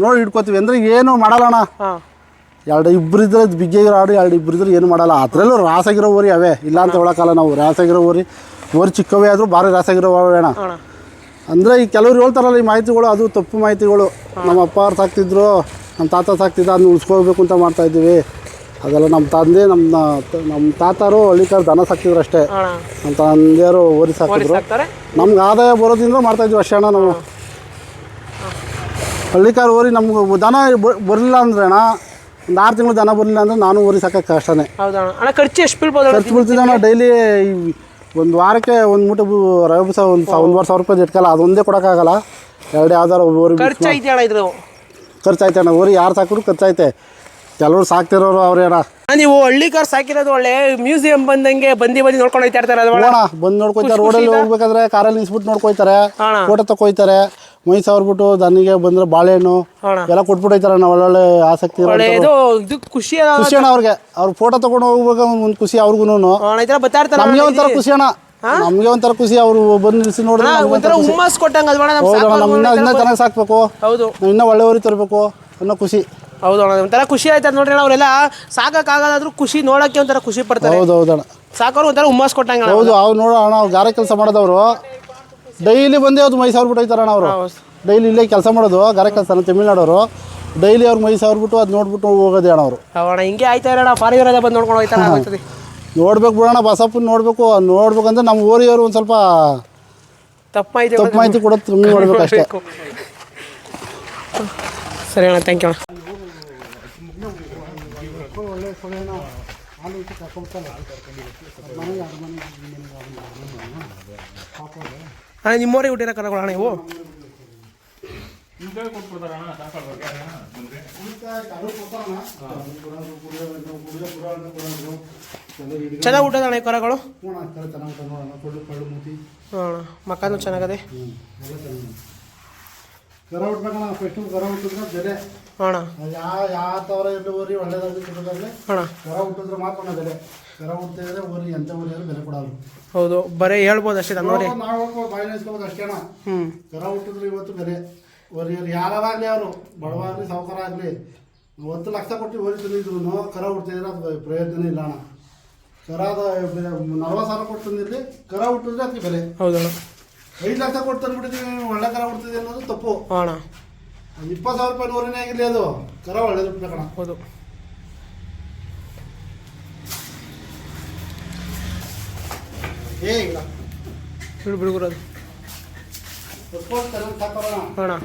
ನೋಡಿ ಹಿಡ್ಕೋತೀವಿ ಅಂದ್ರೆ ಏನು ಮಾಡಲ್ಲ ಅಣ್ಣ. ಎರಡು ಇಬ್ರು ಇದ್ರೆ ಬಿಗ್ಗೆಗಿರೋ ಆಡು ಎರಡು ಇಬ್ರು ಇದ್ರೆ ಏನು ಮಾಡಲ್ಲ. ಅದರಲ್ಲೂ ರಾಸಾಗಿರೋ ಊರಿ ಅವೇ. ಇಲ್ಲ ಅಂತ ಹೇಳೋಕ್ಕಲ್ಲ ನಾವು. ರಾಸಾಗಿರೋ ಊರಿ ಊರು ಚಿಕ್ಕವೇ ಆದರೂ ಭಾರಿ ರಾಸಾಗಿರೋ ಅಣ್ಣ. ಅಂದರೆ ಈ ಕೆಲವ್ರು ಹೇಳ್ತಾರಲ್ಲ ಈ ಮಾಹಿತಿಗಳು ಅದು ತಪ್ಪು ಮಾಹಿತಿಗಳು. ನಮ್ಮ ಅಪ್ಪ ಅವ್ರು ಸಾಕ್ತಿದ್ರು ನಮ್ಮ ತಾತ ಸಾಕ್ತಿದ್ದ ಅದನ್ನ ಉಳಿಸ್ಕೊಳ್ಬೇಕು ಅಂತ ಮಾಡ್ತಾ ಇದ್ದೀವಿ. ಅದೆಲ್ಲ ನಮ್ಮ ತಂದೆ ನಮ್ಮ ನಮ್ಮ ತಾತಾರು ಹಳ್ಳಿಕಾರ್ ದನ ಸಾಕ್ತಿದ್ರು ಅಷ್ಟೇ. ನಮ್ಮ ತಂದೆಯವರು ಓರಿ ಸಾಕ್ತಿದ್ರು. ನಮ್ಗೆ ಆದಾಯ ಬರೋದ್ರಿಂದ ಮಾಡ್ತಾ ಇದ್ವಿ ಅಷ್ಟೇ ಅಣ್ಣ ನಾವು. ಹಳ್ಳಿಕಾರ್ ಓರಿ ನಮ್ಗೆ ದನ ಬರಲಿಲ್ಲ ಅಂದ್ರೆ ಅಣ್ಣ ಒಂದು ಆರು ತಿಂಗಳು ದನ ಬರಲಿಲ್ಲ ಅಂದ್ರೆ ನಾನು ಓರಿ ಸಾಕೋಕ್ಕೆ ಕಷ್ಟನೇ ಖರ್ಚು ಎಷ್ಟು ಬೀಳ್ಬೋದು ಖರ್ಚು ಬೀಳ್ತಿದ್ದೆ ಅಣ್ಣ ಡೈಲಿ ಒಂದು ವಾರಕ್ಕೆ ಒಂದು ಮೂಟೆ ರವೆ ಒಂದು ಒಂದುವರೆ ಸಾವಿರ ರೂಪಾಯಿ ಇಟ್ಕಲ್ಲ ಅದೊಂದೇ ಕೊಡೋಕ್ಕಾಗಲ್ಲ. ಎರಡು ಯಾವ್ದಾರು ಒಬ್ಬರು ಖರ್ಚು ಊರಿಗೆ ಅಣ್ಣ ಇದ್ರು ಖರ್ಚಾಯ್ತೆ ಅಣ್ಣ ಊರಿಗೆ ಯಾರು ಸಾಕಿದ್ರು ಖರ್ಚಾಯ್ತೆ. ಕೆಲವರು ಸಾಕ್ತಿರೋರು ಅವ್ರೇನ ನೀವು ಹಳ್ಳಿ ಕಾರ್ ಸಾಕಿರೋದು ಒಳ್ಳೆ ಮ್ಯೂಸಿಯಂ ಬಂದಂಗೆ ಬಂದಿ ಬಂದು ನೋಡ್ಕೊಂಡು ಹೋಯ್ತಾ ಇರ್ತಾರೆ ಬಂದು ನೋಡ್ಕೊತಾರೆ ರೋಡಲ್ಲಿ ಹೋಗ್ಬೇಕಾದ್ರೆ ಕಾರಲ್ಲಿ ನಿಲ್ಸ್ಬಿಟ್ಟು ನೋಡ್ಕೊಯ್ತಾರೆ. ಫೋಟೋ ತಕೊಯ್ತಾರೆ ಮೈ ಸಾವಿರ್ಬಿಟ್ಟು ದನಿಗೆ ಬಂದ್ರೆ ಬಾಳೆಹಣ್ಣು. ಎಲ್ಲ ಕೊಟ್ಬಿಟ್ಟೈತಾರ ನಾವು ಒಳ್ಳೊಳ್ಳೆ ಆಸಕ್ತಿ ಇರೋ ಇದು ಖುಷಿ ಖುಷಿ ಅಣ್ಣ ಅವ್ರಿಗೆ. ಅವ್ರ ಫೋಟೋ ತಗೊಂಡು ಹೋಗ್ಬೇಕು ಒಂದು ಖುಷಿ ಅವ್ರಿಗೂ ಬರ್ತಾ ಇರ್ತಾರೆ ನಮಗೆ ಒಂಥರ ಖುಷಿ ಅಣ್ಣ. ನಮ್ಗೆ ಒಂಥರ ಖುಷಿ ಅವ್ರು ಬಂದು ನಿಲ್ಸಿ ನೋಡಿದ್ರೆ ಅಣ್ಣ, ನಮ್ಗೆ ಒಂಥರ ಹುಮ್ಮಸ್ ಕೊಟ್ಟಂಗೆ ನಮ್ಗೆ ಹೌದು ಸಾಕು ಇನ್ನೂ ಇನ್ನೂ ಅನ್ನೋ ಚೆನ್ನಾಗಿ ಸಾಕ್ಬೇಕು. ಹೌದು. ನಾವು ಇನ್ನೂ ಒಳ್ಳೆಯವ್ರಿಗೆ ತರಬೇಕು ಅನ್ನೋ ಖುಷಿ. ಹೌದು ಅಣ್ಣ ಒಂಥರ ಖುಷಿ ಆಯ್ತದ ನೋಡ್ರಿ ಅಣ್ಣ ಅವರೆಲ್ಲ ಸಾಕಾಗದಾದ್ರೂ ಖುಷಿ ನೋಡಕ್ಕೆ ಒಂಥರ ಖುಷಿ ಪಡ್ತಾರೆ. ಹೌದು ಹೌದಣ್ಣ ಸಾಕೋರು ಒಂಥರ ಹುಮ್ಮಸ್ ಕೊಟ್ಟಂಗೆ ಅಣ್ಣ. ಹೌದು ಅವ್ರು. ನೋಡೋ ಅಣ್ಣ ಅವ್ರು ಗಾರೆ ಕೆಲಸ ಮಾಡೋದವರು. ಡೈಲಿ ಬಂದೇ ಅದು ಮೈ ಸಾವಿರ ಬಿಟ್ಟು ಅಣ್ಣ ಅವರು. ಡೈಲಿ ಇಲ್ಲೇ ಕೆಲಸ ಮಾಡೋದು ಗಾರೆ ಕೆಲಸ ತಮಿಳ್ನಾಡವರು. ಡೈಲಿ ಅವ್ರು ಮೈ ಸಾವಿರ ಬಿಟ್ಟು ಅದು ನೋಡ್ಬಿಟ್ಟು ಹೋಗೋದೇ ಅಣ್ಣ ಅವರು. ಅಣ್ಣ ಹಿಂಗೆ ಆಯ್ತಾ ಫಾರಿನರೆಲ್ಲ ಬಂದು ನೋಡ್ಕೊಂಡು ಆಗೋಯ್ತದೆ ನೋಡ್ಬೇಕು ಬಿಡೋಣ ಬಸಪ್ಪನ ನೋಡಬೇಕು ನೋಡ್ಬೇಕಂದ್ರೆ ನಮ್ಮ ಊರಿಯವರು ಒಂದು ಸ್ವಲ್ಪ ತಪ್ಪು ಮಾಹಿತಿ ತಪ್ಪು ಮಾಹಿತಿ ಕೊಡೋದು ತುಂಬಿ ಮಾಡಬೇಕು ಅಷ್ಟೇ. [laughs] ಸರಿ ಅಣ್ಣ ಥ್ಯಾಂಕ್ ಯು ಅಣ್ಣ. ಅಣ್ಣ ನಿಮ್ಮವರೇ ಹುಟ್ಟಿರ ಕರಗೋಣ ನೀವು. ಚೆನ್ನಾಗಿ ಊಟದ ಅಣ್ಣ ಈ ಕರಗಳು? ಹಾಂ ಮಕ್ಕಳು ಚೆನ್ನಾಗದೆ. ಕರ ಹುಟ್ಬೇಕಣ್ಣ ಫಸ್ಟು ಕರ ಹುಟ್ಟಿದ್ರೆ ಅಣ್ಣ. ಯಾವ ಯಾವ ಥರ ಇರ್ಲಿ ಒಳ್ಳೇದಾಗಲಿ ಕರ ಹುಟ್ಟಿದ್ರೆ ಮಾತ್ರ ಕರ ಹುಡ್ತಿದ್ರೆ ಓರಿ ಎಂತ ಓರಿ ಬೆಲೆ ಕೊಡಲ್ಲ ಹೌದು ಬರೀ ಹೇಳ್ಬೋದು ಅಷ್ಟೇ ನೋಡಿ. ನಾವು ಬಾಯಿನ ಇಸ್ಕೋಬೋದು ಅಷ್ಟೇನ ಹ್ಞೂ ಕರ ಹುಟ್ಟಿದ್ರೆ ಇವತ್ತು ಬೆಲೆ. ಓರಿ ಯಾರಾಗಲಿ ಅವರು ಬಡವ ಆಗಲಿ ಸಾವುಕಾರ ಆಗಲಿ. ಒಂದು ಲಕ್ಷ ಕೊಟ್ಟು ಓರಿ ತಂದಿದ್ರು ಕರ ಹುಡ್ತಿದ್ರೆ ಅದು ಪ್ರಯೋಜನ ಇಲ್ಲ ಅಣ್ಣ. ಕರಾದ ನಲ್ವತ್ತು ಸಾವಿರ ಕೊಟ್ಟು ತಂದಿರಲಿ ಕರ ಹುಟ್ಟಿದ್ರೆ ಅದಕ್ಕೆ ಬೆಲೆ. ಹೌದಣ್ಣ ಐದು ಲಕ್ಷ ಕೊಟ್ಟು ತಂದ್ಬಿಟ್ಟಿದ್ದೀವಿ ಒಳ್ಳೆ ಕರ ಹುಡ್ತಿದೆ ಅನ್ನೋದು ತಪ್ಪು. ಅಣ್ಣ. ಇಪ್ಪತ್ತು ಸಾವಿರ ರೂಪಾಯಿ ಓರಿನೇ ಆಗಿರಲಿ ಅದು. ಕರ ಒಳ್ಳೆದು ಕಣ ಹೌದು. ಏ ಇಲ್ಲ ಬಿಡು ಬಿಡು ಗುರು ಅದು ಒಪ್ಪಿಸ್ತಾರೆ ಅಂತ ಹಾಕೋಣ ಹಾಂ